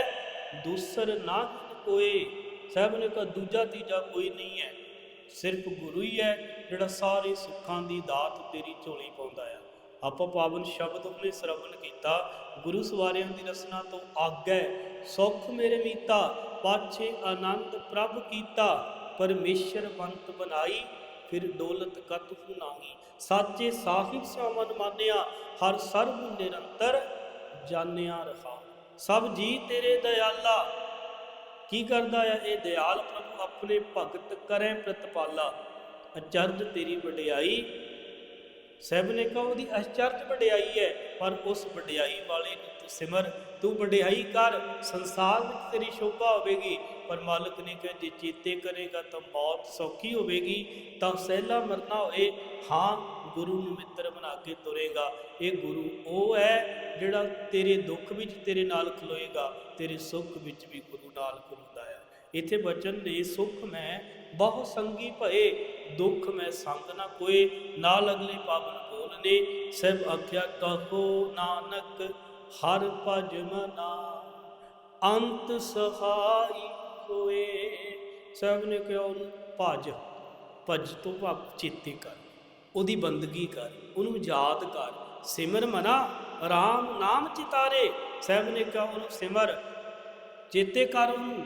ਦੂਸਰ ਨਾ ਕੋਈ। ਸਾਹਿਬ ਨੇ ਕਹਾ, ਦੂਜਾ ਤੀਜਾ ਕੋਈ ਨਹੀਂ ਹੈ, ਸਿਰਫ ਗੁਰੂ ਹੀ ਹੈ, ਜਿਹੜਾ ਸਾਰੇ ਸੁੱਖਾਂ ਦੀ ਦਾਤ ਤੇਰੀ ਝੋਲੀ ਪਾਉਂਦਾ ਹੈ ਆਪਾਂ ਪਾਵਨ ਸ਼ਬਦ ਉਹਨੇ ਸ਼ਰਵਣ ਕੀਤਾ, ਗੁਰੂ ਸਵਾਰਿਆਂ ਦੀ ਰਸਨਾ ਤੋਂ ਆਗੈ ਸੁਖ ਮੇਰੇ ਮੀਤਾ, ਪਾਛੇ ਆਨੰਦ ਪ੍ਰਭ ਕੀਤਾ, ਪਰਮੇਸ਼ਰ ਬੰਤ ਬਣਾਈ। ਫਿਰ ਡੋਲਤ ਕਤ ਹੂ ਨਾਹੀ ਸਾਚੇ ਸਾਹਿਬ ਸਿਆ ਮਾਨਿਆ, ਹਰ ਸਰਬ ਨਿਰੰਤਰ ਜਾਣਿਆ ਰਹਾ ਸਭ ਜੀ ਤੇਰੇ ਦਇਆਲਾ ਕੀ ਕਰਦਾ ਆ ਇਹ ਦਿਆਲ? ਪ੍ਰਭੂ ਆਪਣੇ ਭਗਤ ਕਰੇ ਪ੍ਰਤਪਾਲਾ। ਅਚਰਜ ਤੇਰੀ ਵਡਿਆਈ, ਸਹਿਬ ਨੇ ਕਹਾ ਉਹਦੀ ਅਚਰਜ ਵਡਿਆਈ ਹੈ, ਪਰ ਉਸ ਵਡਿਆਈ ਵਾਲੇ ਨੂੰ ਸਿਮਰ, ਤੂੰ ਵਡਿਆਈ ਕਰ, ਸੰਸਾਰ ਵਿੱਚ ਤੇਰੀ ਸ਼ੋਭਾ ਹੋਵੇਗੀ। ਪਰ ਮਾਲਕ ਨੇ ਕਿਹਾ, ਜੇ ਚੇਤੇ ਕਰੇਗਾ ਤਾਂ ਮੌਤ ਸੌਖੀ ਹੋਵੇਗੀ, ਤਾਂ ਸਹਿਲਾ ਮਰਨਾ ਹੋਏ। ਹਾਂ, ਗੁਰੂ ਨੂੰ ਮਿੱਤਰ ਬਣਾ ਕੇ ਤੁਰੇਗਾ। ਇਹ ਗੁਰੂ ਉਹ ਹੈ ਜਿਹੜਾ ਤੇਰੇ ਦੁੱਖ ਵਿੱਚ ਤੇਰੇ ਨਾਲ ਖਲੋਏਗਾ, ਤੇਰੇ ਸੁੱਖ ਵਿੱਚ ਵੀ ਗੁਰੂ ਨਾਲ ਖਲੋਦਾ ਹੈ। ਇਥੇ ਬਚਨ ਨੇ, ਸੁਖ ਮੈਂ ਬਹੁ ਸੰਗੀ ਭਏ, ਦੁੱਖ ਮੈਂ ਸੰਗ ਨਾ ਕੋਏ। ਨਾਲ ਅਗਲੇ ਪਾਵਨ ਕੋਲ ਨੇ, ਸਭ ਆਖਿਆ, ਕਹੋ ਨਾਨਕ ਹਰ ਭਜ ਮਨਾ, ਅੰਤ ਸਹਾਈ ਹੋਏ। ਸਭ ਨੇ ਕਿਹਾ ਭਜ ਭਜ ਤੋਂ ਭਾਵ ਚੇਤੇ ਕਰ, ਉਹਦੀ ਬੰਦਗੀ ਕਰ, ਉਹਨੂੰ ਯਾਦ ਕਰ। ਸਿਮਰ ਮਨਾ, ਰਾਮ ਨਾਮ ਚਿਤਾਰੇ। ਸਹਿਬ ਨੇ ਕਿਹਾ ਉਹਨੂੰ, ਸਿਮਰ, ਚੇਤੇ ਕਰ ਉਹਨੂੰ,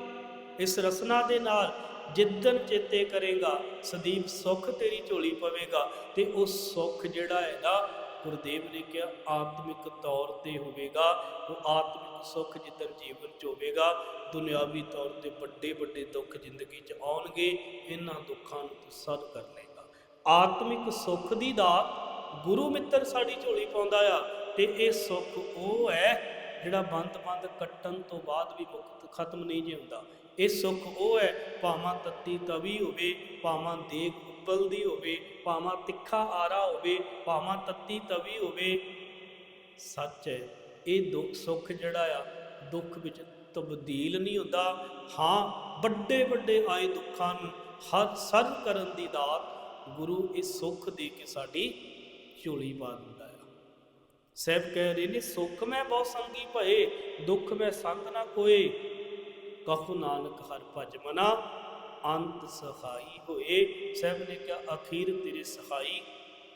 ਇਸ ਰਸਨਾ ਦੇ ਨਾਲ ਜਿੱਦਨ ਚੇਤੇ ਕਰੇਗਾ, ਸਦੀਪ ਸੁਖ ਤੇਰੀ ਝੋਲੀ ਪਵੇਗਾ ਤੇ ਉਹ ਸੁਖ ਜਿਹੜਾ ਹੈ ਨਾ ਗੁਰਦੇਵ ਨੇ ਕਿਹਾ, ਆਤਮਿਕ ਤੌਰ ਤੇ ਹੋਵੇਗਾ, ਉਹ ਆਤਮਿਕ ਸੁੱਖ ਜਿੱਦਨ ਜੀਵਨ ਚ ਹੋਵੇਗਾ, ਦੁਨਿਆਵੀ ਤੌਰ ਤੇ ਵੱਡੇ ਵੱਡੇ ਦੁੱਖ ਜ਼ਿੰਦਗੀ ਚ ਆਉਣਗੇ, ਇਹਨਾਂ ਦੁੱਖਾਂ ਨੂੰ ਤੂੰ ਸਦ ਕਰ ਲਏਗਾ। ਆਤਮਿਕ ਸੁੱਖ ਦੀ ਦਾਤ ਗੁਰੂ ਮਿੱਤਰ ਸਾਡੀ ਝੋਲੀ ਪਾਉਂਦਾ ਆ, ਤੇ ਇਹ ਸੁੱਖ ਉਹ ਹੈ ਜਿਹੜਾ ਬੰਦ-ਬੰਦ ਕੱਟਣ ਤੋਂ ਬਾਅਦ ਵੀ ਮੁਕਤ, ਖਤਮ ਨਹੀਂ ਜੇ ਹੁੰਦਾ। ਇਹ ਸੁੱਖ ਉਹ ਹੈ, ਭਾਵਾਂ ਤੱਤੀ ਤਵੀ ਹੋਵੇ, ਭਾਵਾਂ ਦੇਗ ਉਬਲਦੀ ਹੋਵੇ, ਭਾਵਾਂ ਤਿੱਖਾ ਆਰਾ ਹੋਵੇ, ਭਾਵਾਂ ਤੱਤੀ ਤਵੀ ਹੋਵੇ। ਸੱਚ ਹੈ, ਇਹ ਦੁੱਖ ਸੁੱਖ ਜਿਹੜਾ ਆ, ਦੁੱਖ ਵਿੱਚ ਤਬਦੀਲ ਨਹੀਂ ਹੁੰਦਾ। ਹਾਂ, ਵੱਡੇ ਵੱਡੇ ਆਏ ਦੁੱਖਾਂ ਨੂੰ ਹਰ ਸਰ ਕਰਨ ਦੀ ਦਾਤ ਗੁਰੂ ਇਸ ਸੁੱਖ ਦੇ ਕੇ ਸਾਡੀ ਝੋਲੀ ਪਾ ਦਿੰਦਾ ਆ। ਸਹਿਬ ਕਹਿ ਰਹੇ ਨੇ, ਸੁੱਖ ਮੈਂ ਬਹੁ ਸੰਗੀ ਭਏ, ਦੁੱਖ ਮੈਂ ਸੰਗ ਨਾ ਕੋਏ। ਕਹੋ ਨਾਨਕ ਹਰ ਭਜ ਮਨਾ ਅੰਤ ਸਹਾਈ ਹੋਏ। ਸਹਿਬ ਨੇ ਕਿਹਾ, ਅਖੀਰ ਤੇਰੇ ਸਹਾਈ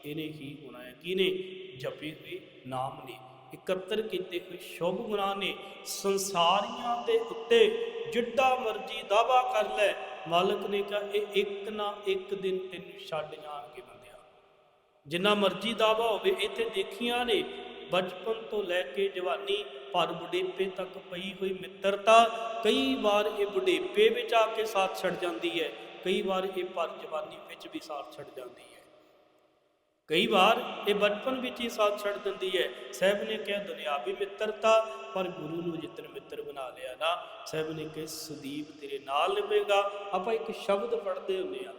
ਇਹਨੇ ਹੀ ਹੋਣਾ ਹੈ? ਕਿਨੇ ਜਪੇ ਹੋਏ ਨਾਮ ਨੇ? ਇਕੱਤਰ ਕੀਤੇ ਹੋਏ ਸ਼ੁਭ ਗੁਨਾਹ ਨੇ। ਸੰਸਾਰੀਆਂ ਦੇ ਉੱਤੇ ਜਿੱਡਾ ਮਰਜ਼ੀ ਦਾਵਾ ਕਰ ਲੈ। ਮਾਲਕ ਨੇ ਕਿਹਾ, ਇਹ ਇੱਕ ਨਾ ਇੱਕ ਦਿਨ ਤੈਨੂੰ ਛੱਡ ਜਾਣਗੇ ਬੰਦਿਆ। ਜਿੰਨਾ ਮਰਜ਼ੀ ਦਾਵਾ ਹੋਵੇ, ਇੱਥੇ ਦੇਖੀਆਂ ਨੇ ਬਚਪਨ ਤੋਂ ਲੈ ਕੇ ਜਵਾਨੀ ਪਰ ਬੁਢੇਪੇ ਤੱਕ ਪਈ ਹੋਈ ਮਿੱਤਰਤਾ, ਕਈ ਵਾਰ ਇਹ ਬੁਢੇਪੇ ਵਿੱਚ ਆ ਕੇ ਸਾਥ ਛੱਡ ਜਾਂਦੀ ਹੈ, ਕਈ ਵਾਰ ਇਹ ਪਰ ਜਵਾਨੀ ਵਿੱਚ ਵੀ ਸਾਥ ਛੱਡ ਜਾਂਦੀ ਹੈ। ਕਈ ਵਾਰ ਇਹ ਬਚਪਨ ਵਿੱਚ ਹੀ ਸਾਥ ਛੱਡ ਦਿੰਦੀ ਹੈ। ਸਹਿਬ ਨੇ ਕਿਹਾ ਦੁਨਿਆਵੀ ਮਿੱਤਰਤਾ, ਪਰ ਗੁਰੂ ਨੂੰ ਜਿੱਤਨ ਮਿੱਤਰ ਬਣਾ ਲਿਆ ਨਾ, ਸਹਿਬ ਨੇ ਕਿਹਾ, ਸੁਦੀਪ ਤੇਰੇ ਨਾਲ ਨਿਭੇਗਾ। ਆਪਾਂ ਇੱਕ ਸ਼ਬਦ ਪੜ੍ਹਦੇ ਹੁੰਦੇ ਆ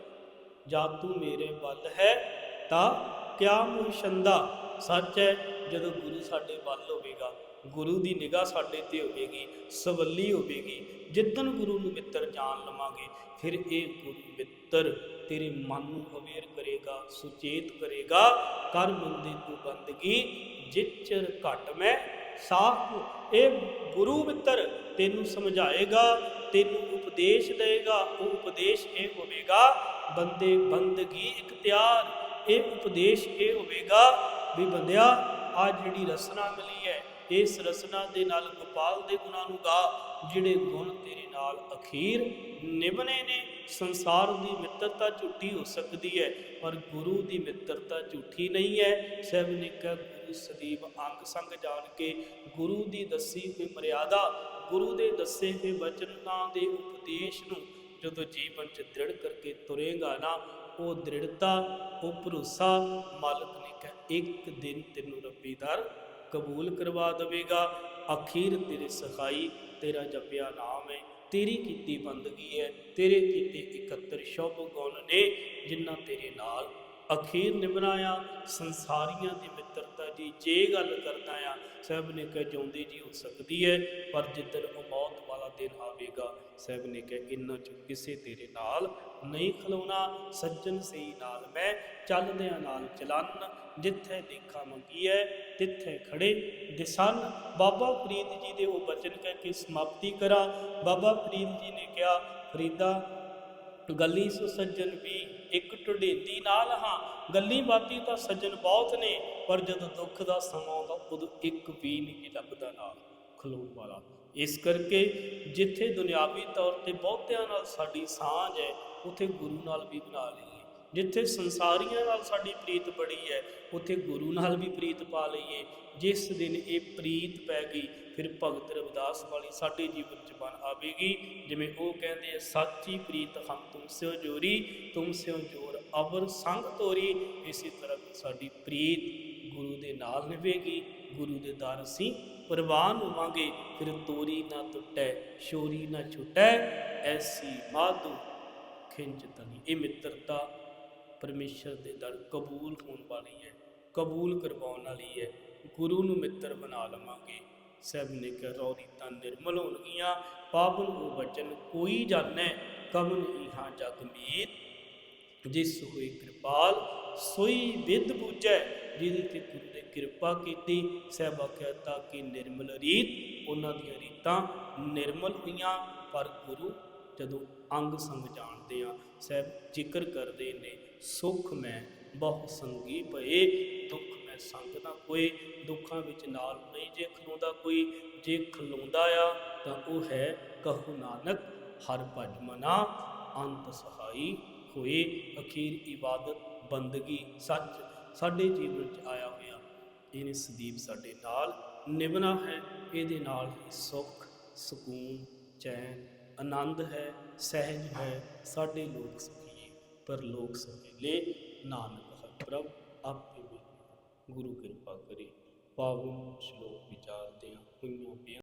ਜਾਂ ਤੂੰ ਮੇਰੇ ਵੱਲ ਹੈ, ਤਾਂ ਕਿਆ ਮੁਸ਼ੰਦਾ ਸੱਚ ਹੈ ਜਦੋਂ ਗੁਰੂ ਸਾਡੇ ਵੱਲ ਹੋਵੇਗਾ, ਗੁਰੂ ਦੀ ਨਿਗਾਹ ਸਾਡੇ ਤੇ ਹੋਵੇਗੀ, ਸਵੱਲੀ ਹੋਵੇਗੀ। ਜਿੱਦਨ ਗੁਰੂ ਨੂੰ ਮਿੱਤਰ ਜਾਣ ਲਵਾਂਗੇ, ਫਿਰ ਇਹ ਗੁਰੂ ਮਿੱਤਰ ਤੇਰੇ ਮਨ ਨੂੰ ਅਵੇਅਰ ਕਰੇਗਾ, ਸੁਚੇਤ ਕਰੇਗਾ ਕਰ ਬੰਦੇ ਤੂੰ ਬੰਦਗੀ ਜਿਚਰ ਘਟ ਮੈਂ ਸਾਖ ਇਹ ਗੁਰੂ ਮਿੱਤਰ ਤੈਨੂੰ ਸਮਝਾਏਗਾ, ਤੈਨੂੰ ਉਪਦੇਸ਼ ਦੇਗਾ, ਉਹ ਉਪਦੇਸ਼ ਇਹ ਹੋਵੇਗਾ, ਬੰਦੇ ਬੰਦਗੀ ਇਖਤਿਆਰ ਇਹ ਉਪਦੇਸ਼ ਇਹ ਹੋਵੇਗਾ ਵੀ ਬੰਦਿਆ ਆ ਜਿਹੜੀ ਰਸਨਾ ਮਿਲੀ ਹੈ, ਇਸ ਰਸਨਾ ਦੇ ਨਾਲ ਗੋਪਾਲ ਦੇ ਗੁਣਾਂ ਨੂੰ ਗਾ, ਜਿਹੜੇ ਗੁਣ ਤੇਰੇ ਨਾਲ ਅਖੀਰ ਨਿਭਨੇ ਨੇ। ਸੰਸਾਰ ਦੀ ਮਿੱਤਰਤਾ ਝੂਠੀ ਹੋ ਸਕਦੀ ਹੈ, ਪਰ ਗੁਰੂ ਦੀ ਮਿੱਤਰਤਾ ਝੂਠੀ ਨਹੀਂ ਹੈ। ਸਹਿਬ ਨੇ ਕਿਹਾ, ਗੁਰੂ ਸਦੀਵ ਅੰਗ ਸੰਗ ਜਾਣ ਕੇ ਗੁਰੂ ਦੀ ਦੱਸੀ ਹੋਈ ਮਰਿਆਦਾ, ਗੁਰੂ ਦੇ ਦੱਸੇ ਹੋਏ ਵਚਨਾਂ ਦੇ ਉਪਦੇਸ਼ ਨੂੰ ਜਦੋਂ ਜੀਵਨ 'ਚ ਦ੍ਰਿੜ ਕਰਕੇ ਤੁਰੇਗਾ ਨਾ, ਉਹ ਦ੍ਰਿੜਤਾ, ਉਹ ਭਰੋਸਾ, ਮਾਲਕ ਇੱਕ ਦਿਨ ਤੈਨੂੰ ਰੱਬੀ ਦਰ ਕਬੂਲ ਕਰਵਾ ਦੇਵੇਗਾ। ਅਖੀਰ ਤੇਰੇ ਸਖਾਈ ਤੇਰਾ ਜਪਿਆ ਨਾਮ ਹੈ। ਤੇਰੀ ਕੀਤੀ ਬੰਦਗੀ ਹੈ। ਤੇਰੇ ਕੀਤੇ 71 ਸ਼ੁਭ ਗੁਣ ਨੇ ਜਿਨ੍ਹਾਂ ਤੇਰੇ ਨਾਲ ਅਖੀਰ ਨਿਭਨਾਇਆ ਸੰਸਾਰੀਆਂ ਦੀ ਮਿੱਤਰਤਾ ਦੀ ਜੇ ਗੱਲ ਕਰਦਾ ਆ ਸਹਿਬ ਨੇ ਕਹਿ ਜਿਉਂਦੀ ਜੀ ਹੋ ਸਕਦੀ ਹੈ, ਪਰ ਜਿੱਦਣ ਉਹ ਮੌਤ ਦਿਨ ਆਵੇਗਾ ਸਹਿਬ ਨੇ ਕਿਹਾ ਇਨਾਂ ਚ ਕਿਸੇ ਤੇਰੇ ਨਾਲ ਨਹੀਂ ਖਲੋਣਾ, ਸੱਜਣ ਸਹੀ ਨਾਲ ਮੈਂ ਚੱਲਦਿਆਂ ਨਾਲ ਚਲਨ, ਜਿੱਥੇ ਦੇਖਾ ਮੰਗੀ ਤਿੱਥੇ ਖੜੇ। ਦਿਸਨ, ਬਾਬਾ ਫਰੀਦ ਜੀ ਦੇ ਉਹ ਬਚਨ ਕਹਿ ਕੇ ਸਮਾਪਤੀ ਕਰਾਂ। ਬਾਬਾ ਫਰੀਦ ਜੀ ਨੇ ਕਿਹਾ, ਫਰੀਦਾ, ਗੱਲੀ ਸੋ ਸੱਜਣ ਵੀ ਇੱਕ ਢੁਡੇਂਦੀ ਨਾਲ ਹਾਂ। ਗੱਲੀ ਬਾਤੀ ਤਾਂ ਸੱਜਣ ਬਹੁਤ ਨੇ, ਪਰ ਜਦੋਂ ਦੁੱਖ ਦਾ ਸਮਾਂ ਆਉਂਦਾ, ਉਦੋਂ ਇੱਕ ਵੀ ਨਹੀਂ ਲੱਭਦਾ ਨਾਲ ਖਲੋਣ ਵਾਲਾ। ਇਸ ਕਰਕੇ ਜਿੱਥੇ ਦੁਨਿਆਵੀ ਤੌਰ ਤੇ ਬਹੁਤਿਆਂ ਨਾਲ ਸਾਡੀ ਸਾਂਝ ਹੈ, ਉਥੇ ਗੁਰੂ ਨਾਲ ਵੀ ਬਣਾ ਲਈਏ। ਜਿੱਥੇ ਸੰਸਾਰੀਆਂ ਨਾਲ ਸਾਡੀ ਪ੍ਰੀਤ ਬੜੀ ਹੈ, ਉਥੇ ਗੁਰੂ ਨਾਲ ਵੀ ਪ੍ਰੀਤ ਪਾ ਲਈਏ। ਜਿਸ ਦਿਨ ਇਹ ਪ੍ਰੀਤ ਪੈ ਗਈ, ਫਿਰ ਭਗਤ ਰਵਿਦਾਸ ਵਾਲੀ ਸਾਡੇ ਜੀਵਨ ਚ ਬਣ ਆਵੇਗੀ। ਜਿਵੇਂ ਉਹ ਕਹਿੰਦੇ ਆ, ਸੱਚੀ ਪ੍ਰੀਤ ਹਮ ਤੁਮ ਸਿਓ ਜੋਰੀ, ਤੁਮ ਸਿਓ ਜੋਰ ਅਵਰ ਸੰਗ ਤੋਰੀ। ਇਸੇ ਤਰ੍ਹਾਂ ਸਾਡੀ ਪ੍ਰੀਤ ਗੁਰੂ ਦੇ ਨਾਲ ਨਿਭੇਗੀ ਗੁਰੂ ਦੇ ਦਰ ਅਸੀਂ ਪ੍ਰਵਾਨ ਹੋਵਾਂਗੇ, ਫਿਰ ਤੋਰੀ ਨਾ ਟੁੱਟੈ ਸ਼ੋਰੀ ਨਾ ਛੁਟੈ, ਐਸੀ ਮਾਧੂ ਖਿੰਚ ਤਨੀ ਇਹ ਮਿੱਤਰਤਾ ਪਰਮੇਸ਼ਰ ਦੇ ਦਰ ਕਬੂਲ ਹੋਣ ਵਾਲੀ ਹੈ, ਕਬੂਲ ਕਰਵਾਉਣ ਵਾਲੀ ਹੈ। ਗੁਰੂ ਨੂੰ ਮਿੱਤਰ ਬਣਾ ਲਵਾਂਗੇ। ਸਭ ਨੇ ਕਿਹਾ ਰੌਰੀ ਤਾਂ ਨਿਰਮਲ ਹੋਣਗੀਆਂ ਪਾਵਨ ਉਹ ਬਚਨ ਕੋਈ ਜਾਣੈ ਕਮਨ ਇਹਾਂ ਜਗ ਮੀਤ। ਜਿਸ ਹੋਈ ਕਿਰਪਾਲ, ਸੋਈ ਵਿਦ ਬੂਝੈ ਜਿਹਦੇ ਤੇ ਗੁਰੂ ਨੇ ਕਿਰਪਾ ਕੀਤੀ, ਸਹਿਬਾ ਕਹਿਤਾ ਕਿ ਨਿਰਮਲ ਰੀਤ, ਉਹਨਾਂ ਦੀਆਂ ਰੀਤਾਂ ਨਿਰਮਲ ਹੋਈਆਂ, ਪਰ ਗੁਰੂ ਜਦੋਂ ਅੰਗ ਸੰਗ ਜਾਣਦੇ ਆ, ਸਹਿਬ ਜ਼ਿਕਰ ਕਰਦੇ ਨੇ, ਸੁਖ ਮੈਂ ਬਹੁ ਸੰਗੀ ਭਏ, ਦੁੱਖ ਮੈਂ ਸੰਗ ਨਾ ਕੋਈ ਦੁੱਖਾਂ ਵਿੱਚ ਨਾਲ ਨਹੀਂ ਜੇ ਖਲੋਂਦਾ ਕੋਈ, ਜੇ ਖਲੋਂਦਾ ਆ, ਤਾਂ ਉਹ ਹੈ ਕਹੂ ਨਾਨਕ, ਹਰ ਭਜ ਮਨਾ, ਅੰਤ ਸਹਾਈ ਹੋਏ, ਅਖੀਰ ਇਬਾਦਤ, ਬੰਦਗੀ ਸੱਚ ਸਾਡੇ ਜੀਵਨ ਵਿੱਚ ਆਇਆ ਹੋਇਆ। ਇਹਨੇ ਸਦੀਪ ਸਾਡੇ ਨਾਲ ਨਿਭਣਾ ਹੈ। ਇਹਦੇ ਨਾਲ ਹੀ ਸੁੱਖ, ਸਕੂਨ, ਚੈਨ, ਆਨੰਦ ਹੈ, ਸਹਿਜ ਹੈ। ਸਾਡੇ ਲੋਕ ਸੁਖੀਏ, ਪਰ ਲੋਕ ਸਵੇਲੇ ਨਾਨਕ ਹਰ ਪ੍ਰਭ ਆਪੇ ਮਿਲ। ਗੁਰੂ ਕਿਰਪਾ ਕਰੇ। ਪਾਵਨ ਸ਼ਲੋਕ ਵਿਚਾਰਦੇ ਹੋਈਆਂ ਬੇਨਤੀਆਂ